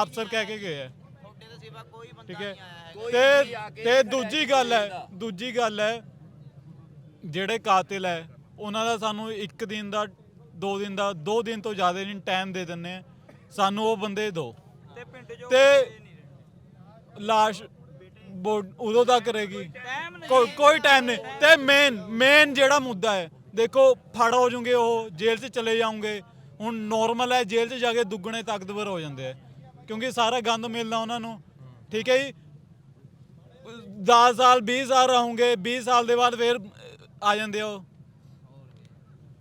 ਅਫਸਰ ਕਹਿ ਕੇ ਗਏ ਠੀਕ ਹੈ? ਨਹੀਂ ਆਇਆ ਹੈਗਾ। ਤੇ ਤੇ ਦੂਜੀ ਗੱਲ ਹੈ ਦੂਜੀ ਗੱਲ ਹੈ ਜਿਹੜੇ ਕਾਤਿਲ ਹੈ ਉਹਨਾਂ ਦਾ ਸਾਨੂੰ ਇੱਕ ਦਿਨ ਦਾ ਦੋ ਦਿਨ ਦਾ ਦੋ ਦਿਨ ਤੋਂ ਜ਼ਿਆਦਾ ਨਹੀਂ ਟਾਈਮ ਦੇ ਦਿੰਨੇ ਆ ਸਾਨੂੰ ਉਹ ਬੰਦੇ ਦਿਓ ਤੇ ਪਿੰਡ 'ਚੋਂ ਤੇ। ਲਾਸ਼ ਬੋ- ਉਦੋਂ ਤੱਕ ਰਹੇਗੀ। ਕੋਈ ਕੋਈ ਟਾਈਮ ਨਹੀਂ। ਤੇ ਮੇਨ ਮੇਨ ਜਿਹੜਾ ਮੁੱਦਾ ਹੈ ਦੇਖੋ ਫੜ ਹੋ ਜੂਗੇ ਉਹ ਜੇਲ੍ਹ 'ਚ ਚਲੇ ਜਾਓਗੇ। ਹੁਣ ਨਾਰਮਲ ਹੈ ਜੇਲ੍ਹ 'ਚ ਜਾ ਕੇ ਦੁੱਗਣੇ ਤਾਕਤਵਰ ਹੋ ਜਾਂਦੇ ਆ। ਕਿਉਂਕਿ ਸਾਰਾ ਗੰਦ ਮਿਲਦਾ ਉਹਨਾਂ ਨੂੰ। ਠੀਕ ਹੈ ਜੀ? 10 ਸਾਲ 20 ਸਾਲ ਰਹੋਗੇ 20 ਸਾਲ ਦੇ ਬਾਅਦ ਫਿਰ ਆ ਜਾਂਦੇ ਉਹ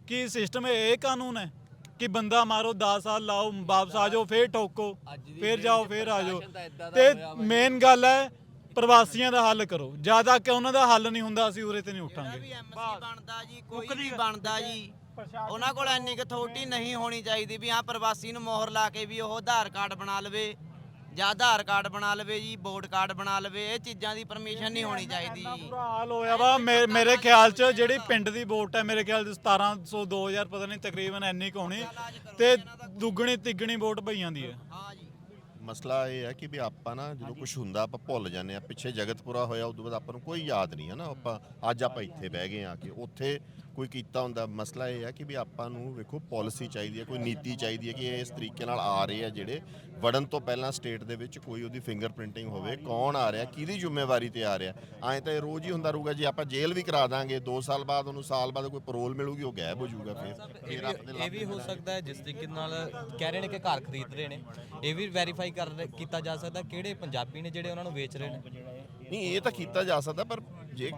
ਕੀ ਸਿਸਟਮ ਇਹ ਕਾਨੂੰਨ ਹੈ ਕਿ ਬੰਦਾ ਮਾਰੋ 10 ਸਾਲ ਲਾਓ ਵਾਪਸ ਆ ਜਾਓ ਫਿਰ ਠੋਕੋ ਫਿਰ ਜਾਓ ਫਿਰ ਆ ਜਾਓ। ਤਾਂ। ਮੇਨ ਗੱਲ ਹੈ ਪ੍ਰਵਾਸੀਆਂ ਦਾ ਹੱਲ ਕਰੋ। ਜ਼ਿਆਦਾ ਕਿ ਉਹਨਾਂ ਦਾ ਹੱਲ ਨਹੀਂ ਹੁੰਦਾ ਅਸੀਂ ਉਰੇ ਤੇ ਨਹੀਂ ਵੀ ਉੱਠਾਂਗੇ ਐਮਸੀ ਬਣਦਾ ਜੀ ਕੋਈ ਮੁੱਕਦੀ ਵੀ ਗੱਲ। ਬਣਦਾ ਜੀ ਉਹਨਾਂ ਕੋਲ ਇੰਨੀ ਅਥਾਰਟੀ ਨਹੀਂ ਹੋਣੀ ਚਾਹੀਦੀ ਵੀ ਹਾਂ ਪ੍ਰਵਾਸੀ ਨੂੰ ਮੋਹਰ ਲਾ ਕੇ ਵੀ ਉਹ ਆਧਾਰ ਕਾਰਡ ਬਣਾ ਲਵੇ। ਜਾਂ ਆਧਾਰ ਕਾਰਡ ਬਣਾ ਲਵੇ ਜੀ ਵੋਟ ਕਾਰਡ ਬਣਾ ਲਵੇ ਇਹ ਚੀਜ਼ਾਂ ਦੀ ਪਰਮਿਸ਼ਨ ਨਹੀਂ ਹੋਣੀ ਚਾਹੀਦੀ। ਜੀ ਬੁਰਾ ਹਾਲ ਹੋਇਆ ਵਾ। ਮੇ- ਮੇਰੇ ਖਿਆਲ ਚ ਜਿਹੜੀ ਪਿੰਡ ਦੀ ਵੋਟ ਹੈ ਮੇਰੇ ਖਿਆਲ ਚ 1700 2000 ਪਤਾ ਨਹੀਂ ਤਕਰੀਬਨ ਇੰਨੀ ਕੁ ਹੋਣੀ ਤੇ ਦੁੱਗਣੀ ਤਿੱਗਣੀ ਵੋਟ ਭਈਆਂ ਦੀ ਹੈ। ਹਾਂ ਜੀ। ਮਸਲਾ ਇਹ ਹੈ ਕਿ ਵੀ ਆਪਾਂ ਨਾ ਜਦੋਂ ਕੁਝ ਹੁੰਦਾ ਆਪਾਂ ਭੁੱਲ ਜਾਂਦੇ ਆ ਪਿੱਛੇ ਜਗਤਪੁਰਾ ਹੋਇਆ ਉਦੋਂ ਬਾਅਦ ਆਪਾਂ ਨੂੰ ਕੋਈ ਯਾਦ ਨਹੀਂ ਹੈ ਨਾ ਆਪਾਂ ਅੱਜ ਆਪਾਂ ਇੱਥੇ ਬਹਿ ਗਏ ਆ ਕਿ ਉੱਥੇ ਕੋਈ ਕੀਤਾ ਹੁੰਦਾ ਮਸਲਾ ਇਹ ਹੈ ਕਿ ਵੀ ਆਪਾਂ ਨੂੰ ਵੇਖੋ ਪਾਲਿਸੀ ਚਾਹੀਦੀ ਹੈ ਕੋਈ ਨੀਤੀ ਚਾਹੀਦੀ ਹੈ ਕਿ ਇਹ ਇਸ ਤਰੀਕੇ ਨਾਲ ਆ ਰਹੇ ਆ ਜਿਹੜੇ ਵੜਨ ਤੋਂ ਪਹਿਲਾਂ ਸਟੇਟ ਦੇ ਵਿੱਚ ਕੋਈ ਉਹਦੀ ਫਿੰਗਰਪ੍ਰਿੰਟਿੰਗ ਹੋਵੇ ਕੌਣ ਆ ਰਿਹਾ ਕਿਹਦੀ ਜ਼ਿੰਮੇਵਾਰੀ ਤੇ ਆ ਰਿਹਾ। ਐਂ ਤਾਂ ਇਹ ਰੋਜ਼ ਹੀ ਹੁੰਦਾ ਰਹੂਗਾ ਜੇ ਆਪਾਂ ਜੇਲ੍ਹ ਵੀ ਕਰਾ ਦਾਂਗੇ 2 ਸਾਲ ਬਾਅਦ ਉਹਨੂੰ ਸਾਲ ਬਾਅਦ ਕੋਈ ਪਰੋਲ ਮਿਲੂਗੀ ਉਹ ਗਾਇਬ ਹੋ ਜਾਊਗਾ ਫਿਰ। ਫਿਰ ਆਪਣੇ ਇਹ ਵੀ ਹੋ ਸਕਦਾ ਹੈ ਜਿਸ ਤਰੀਕੇ ਨਾਲ ਕਹਿ ਰਹੇ ਨੇ ਕਿ ਘਰ ਖਰੀਦ ਰਹੇ ਨੇ। ਇਹ ਵੀ ਵੈਰੀਫਾਈ ਕਰ ਕੀਤਾ ਜਾ ਸਕਦਾ? ਕਿਹੜੇ ਪੰਜਾਬੀ ਨੇ ਜਿਹੜੇ ਉਹਨਾਂ ਨੂੰ ਵੇਚ ਰਹੇ ਨੇ? ਨਹੀਂ, ਇਹ ਤਾਂ ਕੀਤਾ ਜਾ ਸਕਦਾ, ਪਰ ਜੇ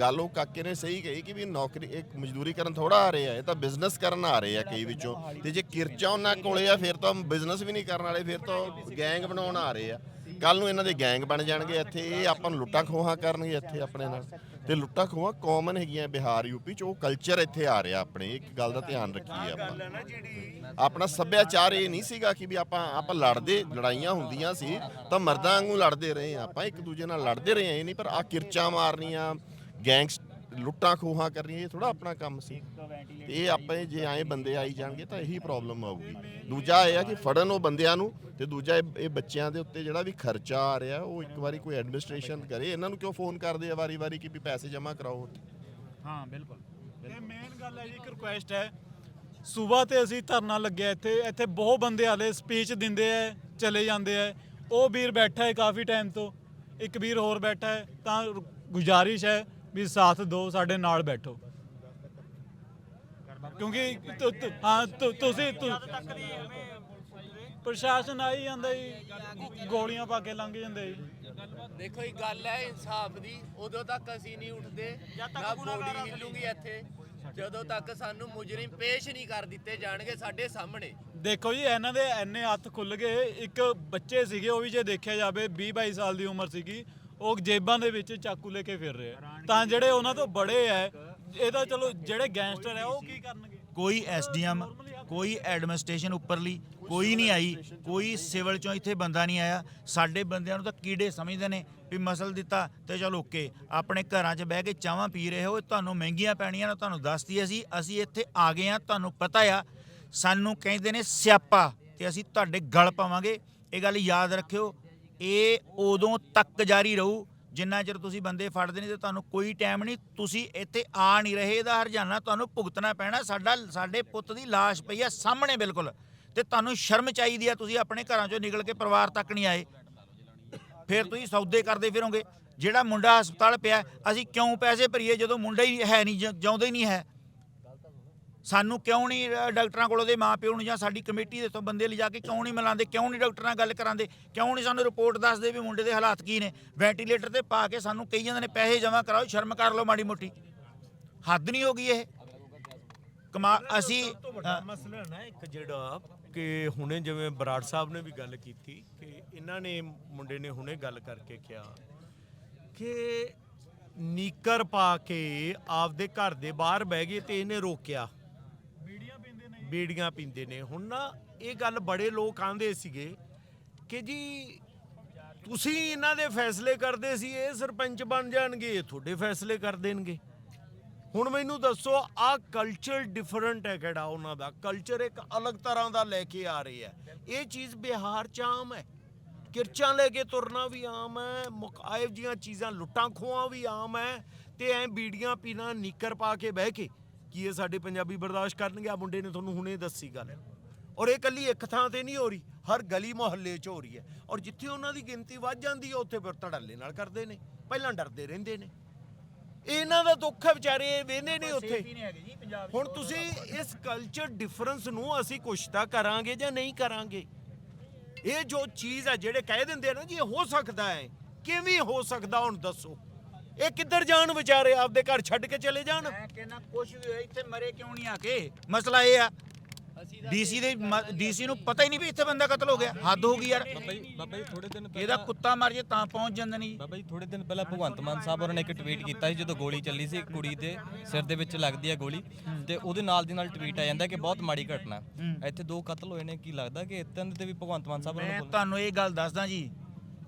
ਗੱਲ ਉਹ ਕਾਕੇ ਨੇ ਸਹੀ ਕਹੀ ਕਿ ਵੀ ਨੌਕਰੀ ਇੱਕ ਮਜ਼ਦੂਰੀ ਕਰਨ ਥੋੜਾ ਆ ਰਹੇ ਆ ਇਹ ਤਾਂ ਬਿਜ਼ਨਸ ਕਰਨ ਆ ਰਹੇ ਆ ਕਈ ਵਿੱਚੋਂ। ਤੇ ਜੇ ਕਿਰਚਾ ਉਹਨਾਂ ਕੋਲੇ ਆ, ਫਿਰ ਤਾਂ ਬਿਜ਼ਨਸ ਵੀ ਨਹੀਂ ਕਰਨ ਵਾਲੇ, ਫਿਰ ਤਾਂ ਗੈਂਗ ਬਣਾਉਣ ਆ ਰਹੇ ਆ। ਕੱਲ ਨੂੰ ਇਹਨਾਂ ਦੇ ਗੈਂਗ ਬਣ ਜਾਣਗੇ, ਇੱਥੇ ਇਹ ਆਪਾਂ ਨੂੰ ਲੁੱਟਾਂ ਖੋਹਾਂ ਕਰਨਗੇ ਇੱਥੇ ਆਪਣੇ ਨਾਲ। ਤੇ ਲੁੱਟਾਂ ਖੋਹਾਂ ਕਾਮਨ ਹੈਗੀਆਂ ਬਿਹਾਰ ਯੂਪੀ ਚ ਉਹ ਕਲਚਰ ਇੱਥੇ ਆ ਰਿਹਾ ਆਪਣੇ ਇੱਕ ਗੱਲ ਦਾ ਧਿਆਨ ਰੱਖੀਏ ਆਪਾਂ ਆਪਣਾ ਸੱਭਿਆਚਾਰ ਇਹ ਨਹੀਂ ਸੀਗਾ ਕਿ ਵੀ ਆਪਾਂ ਆਪਾਂ ਲੜਦੇ ਲੜਾਈਆਂ ਹੁੰਦੀਆਂ ਸੀ ਤਾਂ ਮਰਦਾਂ ਵਾਂਗੂ ਲੜਦੇ ਰਹੇ ਹਾਂ। ਆਪਾਂ ਇੱਕ ਦੂਜੇ ਨਾਲ ਲੜਦੇ ਰਹੇ ਹਾਂ ਇਹ ਨਹੀਂ ਪਰ ਆ ਕਿਰਚਾਂ ਮਾਰਨੀਆਂ ਗੈਂਗਸ ਲੁੱਟਾਂ ਖੋਹਾਂ ਕਰਨੀਆਂ, ਇਹ ਥੋੜਾ ਆਪਣਾ ਕੰਮ ਸੀ। ਤੇ ਇਹ ਆਪੇ ਜੇ ਆਏ ਬੰਦੇ ਆਈ ਜਾਣਗੇ ਤਾਂ ਇਹੀ ਪ੍ਰੋਬਲਮ ਆਊਗੀ। ਦੂਜਾ ਇਹ ਆ ਕਿ ਫੜਨ ਉਹ ਬੰਦਿਆਂ ਨੂੰ ਤੇ ਦੂਜਾ ਇਹ ਇਹ ਬੱਚਿਆਂ ਦੇ ਉੱਤੇ ਜਿਹੜਾ ਵੀ ਖਰਚਾ ਆ ਰਿਹਾ, ਉਹ ਇੱਕ ਵਾਰੀ ਕੋਈ ਐਡਮਿਨਿਸਟ੍ਰੇਸ਼ਨ ਕਰੇ। ਇਹਨਾਂ ਨੂੰ ਕਿਉਂ ਫੋਨ ਕਰਦੇ ਆ ਵਾਰੀ-ਵਾਰੀ ਕਿ ਵੀ ਪੈਸੇ ਜਮ੍ਹਾਂ ਕਰਾਓ? ਹਾਂ, ਬਿਲਕੁਲ ਤੇ ਮੇਨ ਗੱਲ ਹੈ ਜੀ, ਇੱਕ ਰਿਕੁਐਸਟ ਹੈ। ਸਵੇਰ ਤੇ ਅਸੀਂ ਧਰਨਾ ਲੱਗਿਆ ਇੱਥੇ। ਇੱਥੇ ਬਹੁਤ ਬੰਦੇ ਆਲੇ ਸਪੀਚ ਦਿੰਦੇ ਐ ਚਲੇ ਜਾਂਦੇ ਐ ਉਹ ਵੀਰ ਬੈਠਾ ਹੈ ਕਾਫੀ ਟਾਈਮ ਤੋਂ। ਇੱਕ ਵੀਰ ਹੋਰ ਬੈਠਾ ਹੈ, ਤਾਂ ਗੁਜ਼ਾਰਿਸ਼ ਹੈ। ਵੀ ਸਾਥ ਦਿਓ ਸਾਡੇ ਨਾਲ ਬੈਠੋ। ਕਿਉਂਕਿ ਤੁ- ਤੁ- ਹਾਂ ਤੁ- ਤੁਸੀਂ ਤੁ- ਪ੍ਰਸ਼ਾਸਨ ਆਈ ਜਾਂਦਾ ਜੀ ਗੋਲੀਆਂ ਪਾ ਕੇ ਲੰਘ ਜਾਂਦੇ ਜੀ। ਦੇਖੋ ਇਹ ਗੱਲ ਹੈ ਇਨਸਾਫ ਦੀ ਉਦੋਂ ਤੱਕ ਅਸੀਂ ਨਹੀਂ ਉੱਠਦੇ ਨਾ ਬੋਡੀ ਹਿੱਲੂਗੀ ਇੱਥੇ। ਜਦੋਂ ਤੱਕ ਸਾਨੂੰ ਮੁਜਰਮ ਪੇਸ਼ ਨਹੀਂ ਕਰ ਦਿੱਤੇ ਜਾਣਗੇ ਸਾਡੇ ਸਾਹਮਣੇ। ਦੇਖੋ ਜੀ ਇਹਨਾਂ ਦੇ ਐਨੇ ਹੱਥ ਖੁੱਲ ਗਏ ਇੱਕ ਬੱਚੇ ਸੀਗੇ ਉਹ ਵੀ ਜੇ ਦੇਖਿਆ ਜਾਵੇ 20 22 ਸਾਲ ਦੀ ਉਮਰ ਸੀਗੀ। ਉਹ ਜੇਬਾਂ ਦੇ ਵਿੱਚ ਚਾਕੂ ਲੈ ਕੇ ਫਿਰ ਰਹੇ ਆ। ਤਾਂ ਜਿਹੜੇ ਉਹਨਾਂ ਤੋਂ ਬੜੇ ਐ ਇਹ ਤਾਂ ਚਲੋ ਜਿਹੜੇ ਗੈਂਗਸਟਰ ਐ ਉਹ ਕੀ ਕਰਨਗੇ? ਕੋਈ ਐਸਡੀਐਮ, ਕੋਈ ਐਡਮਿਨਿਸਟ੍ਰੇਸ਼ਨ ਉੱਪਰਲੀ, ਕੋਈ ਨਹੀਂ ਆਈ, ਕੋਈ ਸਿਵਲ ਚੋਂ ਇੱਥੇ ਬੰਦਾ ਨਹੀਂ ਆਇਆ। ਸਾਡੇ ਬੰਦਿਆਂ ਨੂੰ ਤਾਂ ਕੀੜੇ ਸਮਝਦੇ ਨੇ ਵੀ ਮਸਲ ਦਿੱਤਾ ਤੇ ਚਲ ਓਕੇ। ਆਪਣੇ ਘਰਾਂ 'ਚ ਬਹਿ ਕੇ ਚਾਹਾਂ ਪੀ ਰਹੇ ਹੋ, ਤੁਹਾਨੂੰ ਮਹਿੰਗੀਆਂ ਪੈਣੀਆਂ ਨਾ, ਤੁਹਾਨੂੰ ਦੱਸਦੀ ਅਸੀਂ ਅਸੀਂ ਇੱਥੇ ਆ ਗਏ ਆ ਤੁਹਾਨੂੰ ਪਤਾ ਆ। ਸਾਨੂੰ ਕਹਿੰਦੇ ਨੇ ਸਿਆਪਾ ਤੇ ਅਸੀਂ ਤੁਹਾਡੇ ਗਲ ਪਾਵਾਂਗੇ। ਇਹ ਗੱਲ ਯਾਦ ਰੱਖਿਓ ਇਹ ਉਦੋਂ ਤੱਕ ਜਾਰੀ ਰਹੂ, ਜਿੰਨਾ ਚਿਰ ਤੁਸੀਂ ਬੰਦੇ ਫੜਦੇ ਨਹੀਂ ਤੇ ਤੁਹਾਨੂੰ ਕੋਈ ਟਾਈਮ ਨਹੀਂ, ਤੁਸੀਂ ਇੱਥੇ ਆ ਨਹੀਂ ਰਹੇ, ਇਹਦਾ ਹਰਜਾਨਾ ਤੁਹਾਨੂੰ ਭੁਗਤਣਾ ਪੈਣਾ, ਸਾਡਾ, ਸਾਡੇ ਪੁੱਤ ਦੀ ਲਾਸ਼ ਪਈ ਆ ਸਾਹਮਣੇ ਬਿਲਕੁਲ। ਤੇ ਤੁਹਾਨੂੰ ਸ਼ਰਮ ਚਾਹੀਦੀ ਆ, ਤੁਸੀਂ ਆਪਣੇ ਘਰਾਂ ਚੋਂ ਨਿਕਲ ਕੇ ਪਰਿਵਾਰ ਤੱਕ ਨਹੀਂ ਆਏ। ਫਿਰ ਤੁਸੀਂ ਸੌਦੇ ਕਰਦੇ ਫਿਰੋਗੇ। ਜਿਹੜਾ ਮੁੰਡਾ ਹਸਪਤਾਲ ਪਿਆ, ਅਸੀਂ ਕਿਉਂ ਪੈਸੇ ਭਰੀਏ ਜਦੋਂ ਮੁੰਡਾ ਹੀ ਹੈ ਨਹੀਂ, ਜ- ਜਿਉਂਦਾ ਹੀ ਨਹੀਂ ਹੈ? ਸਾਨੂੰ ਕਿਉਂ ਨਹੀਂ ਅ, ਡਾਕਟਰਾਂ ਕੋਲ ਉਹਦੇ ਮਾਪਿਓ ਨੂੰ ਜਾਂ ਸਾਡੀ ਕਮੇਟੀ ਦੇ ਤੋਂ ਬੰਦੇ ਲਿਜਾ ਕੇ ਕਿਉਂ ਨਹੀਂ ਮਿਲਾਉਂਦੇ ਕਿਉਂ ਨਹੀਂ ਡਾਕਟਰ ਨਾਲ ਗੱਲ ਕਰਾਉਂਦੇ ਕਿਉਂ ਨਹੀਂ ਸਾਨੂੰ ਰਿਪੋਰਟ ਦੱਸਦੇ ਵੀ ਮੁੰਡੇ ਦੇ ਹਾਲਾਤ ਕੀ ਨੇ। ਵੈਂਟੀਲੇਟਰ ਤੇ ਪਾ ਕੇ ਸਾਨੂੰ ਕਹੀ ਜਾਂਦੇ ਨੇ ਪੈਸੇ ਜਮ੍ਹਾਂ ਕਰਾਓ ਸ਼ਰਮ ਕਰ ਲਓ ਮਾੜੀ ਮੋਟੀ। ਹੱਦ ਨਹੀਂ ਹੋ ਗਈ ਇਹ। ਕਮਾ ਅਸੀਂ ਵੱਡਾ ਮਸਲਾ ਨਾ ਇੱਕ ਜਿਹੜਾ ਕਿ ਹੁਣੇ ਜਿਵੇਂ ਬਰਾੜ ਸਾਹਿਬ ਨੇ ਵੀ ਗੱਲ ਕੀਤੀ ਕਿ ਇਹਨਾਂ ਨੇ ਮੁੰਡੇ ਨੇ ਹੁਣੇ ਗੱਲ ਕਰਕੇ ਕਿਹਾ ਕਿ ਨੀਕਰ ਪਾ ਕੇ ਆਪਦੇ ਘਰ ਦੇ ਬਾਹਰ ਬਹਿ ਗਏ ਤੇ ਇਹਨੇ ਰੋਕਿਆ। ਬੀੜੀਆਂ ਪੀਂਦੇ ਨੇ। ਹੁਣ ਨਾ ਇਹ ਗੱਲ ਬੜੇ ਲੋਕ ਆਂਦੇ ਸੀਗੇ ਕਿ ਜੀ ਤੁਸੀਂ ਇਹਨਾਂ ਦੇ ਫੈਸਲੇ ਕਰਦੇ ਸੀ, ਇਹ ਸਰਪੰਚ ਬਣ ਜਾਣਗੇ, ਇਹ ਤੁਹਾਡੇ ਫੈਸਲੇ ਕਰ ਦੇਣਗੇ। ਹੁਣ ਮੈਨੂੰ ਦੱਸੋ ਆ ਕਲਚਰ ਡਿਫਰੈਂਟ ਹੈ ਕਿਹੜਾ ਉਹਨਾਂ ਦਾ? ਕਲਚਰ ਇੱਕ ਅਲੱਗ ਤਰ੍ਹਾਂ ਦਾ ਲੈ ਕੇ ਆ ਰਹੇ ਹੈ। ਇਹ ਚੀਜ਼ ਬਿਹਾਰ ਚ ਆਮ ਹੈ। ਕਿਰਚਾਂ ਲੈ ਕੇ ਤੁਰਨਾ ਵੀ ਆਮ ਹੈ ਮੁਕਾਇਬ ਜੀਆਂ ਚੀਜ਼ਾਂ, ਲੁੱਟਾਂ ਖੋਹਾਂ ਵੀ ਆਮ ਹੈ ਤੇ ਐ ਬੀੜੀਆਂ ਪੀਣਾ, ਨੀਕਰ ਪਾ ਕੇ ਬਹਿ ਕੇ ਕੀ ਇਹ ਸਾਡੇ ਪੰਜਾਬੀ ਬਰਦਾਸ਼ਤ ਕਰਨਗੇ? ਆ ਮੁੰਡੇ ਨੇ ਤੁਹਾਨੂੰ ਹੁਣੇ ਦੱਸੀ ਗੱਲ। ਔਰ ਇਹ ਕੱਲੀ ਇੱਕ ਥਾਂ ਤੇ ਨਹੀਂ ਹੋ ਰਹੀ ਹਰ ਗਲੀ ਮੁਹੱਲੇ 'ਚ ਹੋ ਰਹੀ ਹੈ। ਔਰ ਜਿੱਥੇ ਉਹਨਾਂ ਦੀ ਗਿਣਤੀ ਵੱਧ ਜਾਂਦੀ ਹੈ ਉੱਥੇ ਫਿਰ ਧੜੱਲੇ ਨਾਲ ਕਰਦੇ ਨੇ। ਪਹਿਲਾਂ ਡਰਦੇ ਰਹਿੰਦੇ ਨੇ। ਇਹਨਾਂ ਦਾ ਦੁੱਖ ਹੈ ਵਿਚਾਰੇ ਇਹ ਵੇਂਦੇ ਨੇ ਉੱਥੇ। ਹੁਣ ਤੁਸੀਂ ਇਸ ਕਲਚਰ ਡਿਫਰੈਂਸ ਨੂੰ ਅਸੀਂ ਕੁਛ ਤਾਂ ਕਰਾਂਗੇ ਜਾਂ ਨਹੀਂ ਕਰਾਂਗੇ? ਇਹ ਜੋ ਚੀਜ਼ ਹੈ ਜਿਹੜੇ ਕਹਿ ਦਿੰਦੇ ਆ ਨਾ ਜੀ ਇਹ ਹੋ ਸਕਦਾ ਹੈ। ਕਿਵੇਂ ਹੋ ਸਕਦਾ ਹੁਣ ਦੱਸੋ। ਇਹ ਕਿੱਧਰ ਜਾਣ ਵਿਚਾਰੇ? ਆਪਦੇ ਘਰ ਛੱਡ ਕੇ ਚਲੇ ਜਾਣ। ਮੈਂ ਕਹਿੰਦਾ ਕੁਝ ਵੀ ਹੋਇਆ ਇੱਥੇ ਮਰੇ ਕਿਉਂ ਨਹੀਂ ਆ ਕੇ? ਮਸਲਾ ਇਹ ਆ। ਡੀਸੀ ਦੇ ਡੀਸੀ ਨੂੰ ਪਤਾ ਹੀ ਨਹੀਂ ਵੀ ਇੱਥੇ ਬੰਦਾ ਕਤਲ ਹੋ ਗਿਆ। ਹੱਦ ਹੋ ਗਈ ਯਾਰ। ਬਾਬਾ ਜੀ ਬਾਬਾ ਜੀ ਥੋੜੇ ਦਿਨ ਇਹਦਾ ਕੁੱਤਾ ਮਰ ਜੇ ਤਾਂ ਪਹੁੰਚ ਜਾਂਦੇ ਨਹੀਂ। ਬਾਬਾ ਜੀ ਥੋੜੇ ਦਿਨ ਪਹਿਲਾਂ ਭਗਵੰਤ ਮਾਨ ਸਾਹਿਬ ਹੋਰਾਂ ਨੇ ਇੱਕ ਟਵੀਟ ਕੀਤਾ ਸੀ ਜਦੋਂ ਗੋਲੀ ਚੱਲੀ ਸੀ ਇੱਕ ਕੁੜੀ ਦੇ ਸਿਰ ਦੇ ਵਿੱਚ ਲੱਗਦੀ ਹੈ ਗੋਲੀ। ਤੇ ਉਹਦੇ ਨਾਲ ਦੀ ਨਾਲ ਟਵੀਟ ਆ ਜਾਂਦਾ ਕਿ ਬਹੁਤ ਮਾੜੀ ਘਟਨਾ। ਇੱਥੇ ਦੋ ਕਤਲ ਹੋਏ ਨੇ ਕੀ ਲੱਗਦਾ ਕਿ ਇਤਨ ਤੇ ਵੀ ਭਗਵੰਤ ਮਾਨ ਸਾਹਿਬ ਹੋਰਾਂ ਮੈਂ ਨੂੰ ਤੁਹਾਨੂੰ ਇਹ ਗੱਲ ਦੱਸਦਾ ਜੀ।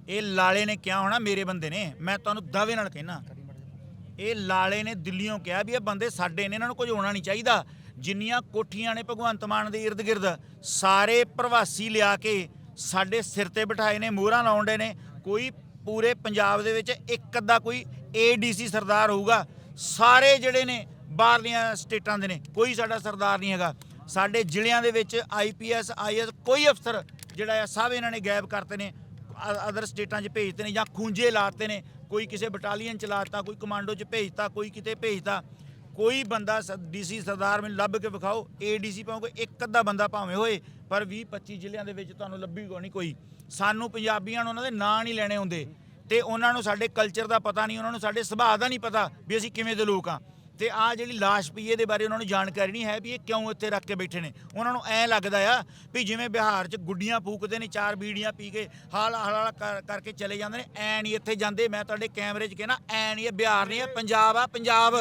ਇਹ ਲਾਲੇ ਨੇ ਕਿਹਾ ਹੋਣਾ ਮੇਰੇ ਬੰਦੇ ਨੇ, ਮੈਂ ਤੁਹਾਨੂੰ ਦਾਅਵੇ ਨਾਲ ਕਹਿਣਾ ਇਹ ਲਾਲੇ ਨੇ ਦਿੱਲੀੋਂ ਕਿਹਾ ਵੀ ਇਹ ਬੰਦੇ ਸਾਡੇ ਨੇ, ਇਹਨਾਂ ਨੂੰ ਕੁਝ ਹੋਣਾ ਨਹੀਂ ਚਾਹੀਦਾ। ਜਿੰਨੀਆਂ ਕੋਠੀਆਂ ਨੇ ਭਗਵੰਤ ਮਾਨ ਦੇ ਇਰਦ ਗਿਰਦ, ਸਾਰੇ ਪ੍ਰਵਾਸੀ ਲਿਆ ਕੇ ਸਾਡੇ ਸਿਰ ਤੇ ਬਿਠਾਏ ਨੇ, ਮੋਹਰਾਂ ਲਾਉਂਦੇ ਨੇ। ਕੋਈ ਪੂਰੇ ਪੰਜਾਬ ਦੇ ਵਿੱਚ ਇੱਕ ਅੱਧਾ ਕੋਈ ਏਡੀਸੀ ਸਰਦਾਰ ਹੋਊਗਾ। ਸਾਰੇ ਜਿਹੜੇ ਨੇ ਬਾਹਰਲੀਆਂ ਸਟੇਟਾਂ ਦੇ ਨੇ, ਕੋਈ ਸਾਡਾ ਸਰਦਾਰ ਨਹੀਂ ਹੈਗਾ। ਸਾਡੇ ਜ਼ਿਲ੍ਹਿਆਂ ਦੇ ਵਿੱਚ ਆਈਪੀਐਸ ਆਈਐਸ ਕੋਈ ਅਫਸਰ ਜਿਹੜਾ ਆ, ਸਭ ਇਹਨਾਂ ਨੇ ਗਾਇਬ ਕਰਤੇ ਨੇ। ਅਦਰ ਸਟੇਟਾਂ 'ਚ ਭੇਜਤੇ ਨੇ ਜਾਂ ਖੂੰਜੇ ਲਾਤੇ ਨੇ। ਕੋਈ ਕਿਸੇ ਬਟਾਲੀਅਨ ਚ ਲਾਤਾ, ਕੋਈ ਕਮਾਂਡੋ 'ਚ ਭੇਜਤਾ, ਕੋਈ ਕਿਤੇ ਭੇਜਤਾ। ਕੋਈ ਬੰਦਾ ਡੀਸੀ ਸਰਦਾਰ ਮੈਨੂੰ ਲੱਭ ਕੇ ਵਿਖਾਓ ਏਡੀਸੀ ਪਾਉਂਗੇ ਇੱਕ ਅੱਧਾ ਬੰਦਾ ਭਾਵੇਂ ਹੋਏ, ਪਰ 20 25 ਜ਼ਿਲ੍ਹਿਆਂ ਦੇ ਵਿੱਚ ਤੁਹਾਨੂੰ ਲੱਭੀਗਾ ਨਹੀਂ ਕੋਈ। ਸਾਨੂੰ ਪੰਜਾਬੀਆਂ ਨੂੰ ਉਹਨਾਂ ਦੇ ਨਾਂ ਨਹੀਂ ਲੈਣੇ ਹੁੰਦੇ। ਤੇ ਉਹਨਾਂ ਨੂੰ ਸਾਡੇ ਕਲਚਰ ਦਾ ਪਤਾ ਨਹੀਂ, ਉਹਨਾਂ ਨੂੰ ਸਾਡੇ ਸੁਭਾਅ ਦਾ ਨਹੀਂ ਪਤਾ ਵੀ ਅਸੀਂ ਕਿਵੇਂ ਦੇ ਲੋਕ ਆ ਤੇ ਆ ਜਿਹੜੀ ਲਾਸ਼ ਪਈ ਇਹਦੇ ਬਾਰੇ ਉਹਨਾਂ ਨੂੰ ਜਾਣਕਾਰੀ ਨਹੀਂ ਹੈ ਵੀ ਇਹ ਕਿਉਂ ਇੱਥੇ ਰੱਖ ਕੇ ਬੈਠੇ ਨੇ। ਉਹਨਾਂ ਨੂੰ ਐ ਲੱਗਦਾ ਆ ਵੀ ਜਿਵੇਂ ਬਿਹਾਰ 'ਚ ਗੁੱਡੀਆਂ ਫੂਕਦੇ ਨੇ, ਚਾਰ ਬੀੜੀਆਂ ਪੀ ਕੇ ਹਾਲ ਹਾਲ ਕਰ- ਕਰਕੇ ਚਲੇ ਜਾਂਦੇ ਨੇ, ਐ ਨਹੀਂ ਇੱਥੇ ਜਾਂਦੇ। ਮੈਂ ਤੁਹਾਡੇ ਕੈਮਰੇ 'ਚ ਕਹਿਣਾ, ਐ ਨਹੀਂ, ਇਹ ਬਿਹਾਰ ਨਹੀਂ, ਇਹ ਪੰਜਾਬ ਆ, ਪੰਜਾਬ।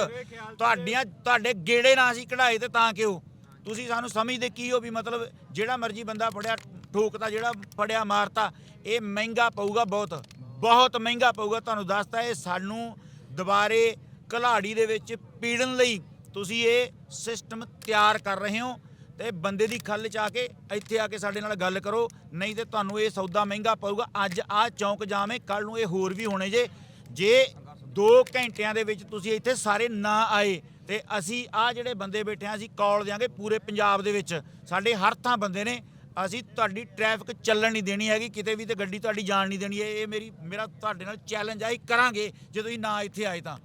ਤੁਹਾਡੀਆਂ, ਤੁਹਾਡੇ ਗੇੜੇ ਨਾ ਸੀ ਕਢਾਏ ਤੇ ਤਾਂ ਕਿਉਂ? ਤੁਸੀਂ ਸਾਨੂੰ ਸਮਝਦੇ ਕੀ ਹੋ ਵੀ ਮਤਲਬ ਜਿਹੜਾ ਮਰਜ਼ੀ ਬੰਦਾ ਫੜਿਆ, ਠੋਕਤਾ, ਜਿਹੜਾ ਫੜਿਆ, ਮਾਰਤਾ, ਇਹ ਮਹਿੰਗਾ ਪਊਗਾ ਬਹੁਤ। ਬਹੁਤ ਮਹਿੰਗਾ ਪਊਗਾ, ਤੁਹਾਨੂੰ ਦੱਸਤਾ, ਇਹ ਸਾਨੂੰ ਦੁਬਾਰੇ ਕਲਾੜੀ ਦੇ ਵਿੱਚ ਪੀੜਨ ਲਈ ਤੁਸੀਂ ਇਹ ਸਿਸਟਮ ਤਿਆਰ ਕਰ ਰਹੇ ਹੋ ਤੇ ਬੰਦੇ ਦੀ ਖੱਲ ਚ ਆ ਕੇ ਇੱਥੇ ਆ ਕੇ ਸਾਡੇ ਨਾਲ ਗੱਲ ਕਰੋ, ਨਹੀਂ ਤੇ ਤੁਹਾਨੂੰ ਇਹ ਸੌਦਾ ਮਹਿੰਗਾ ਪਊਗਾ। ਅੱਜ ਆ ਚੌਂਕ ਜਾਮੇ ਕੱਲ ਨੂੰ ਇਹ ਹੋਰ ਵੀ ਹੋਣੇ ਜੇ। ਜੇ 2 ਘੰਟਿਆਂ ਦੇ ਵਿੱਚ ਤੁਸੀਂ ਇੱਥੇ ਸਾਰੇ ਨਾ ਆਏ ਤੇ ਅਸੀਂ ਆ ਜਿਹੜੇ ਬੰਦੇ ਬੈਠੇ ਆ ਅਸੀਂ ਕਾਲ ਦਿਆਂਗੇ ਪੂਰੇ ਪੰਜਾਬ ਦੇ ਵਿੱਚ। ਸਾਡੇ ਹਰ ਥਾਂ ਬੰਦੇ ਨੇ। ਅਸੀਂ ਤੁਹਾਡੀ ਟ੍ਰੈਫਿਕ ਚੱਲਣ ਨਹੀਂ ਦੇਣੀ ਹੈਗੀ, ਕਿਤੇ ਵੀ ਤੇ ਗੱਡੀ ਤੁਹਾਡੀ ਜਾਣ ਨਹੀਂ ਦੇਣੀ ਇਹ ਇਹ ਮੇਰੀ, ਮੇਰਾ ਤੁਹਾਡੇ ਨਾਲ ਚੈਲੰਜ ਆ ਇਹ ਕਰਾਂਗੇ। ਜੇ ਤੁਸੀਂ ਨਾ ਇੱਥੇ ਆਏ ਤਾਂ।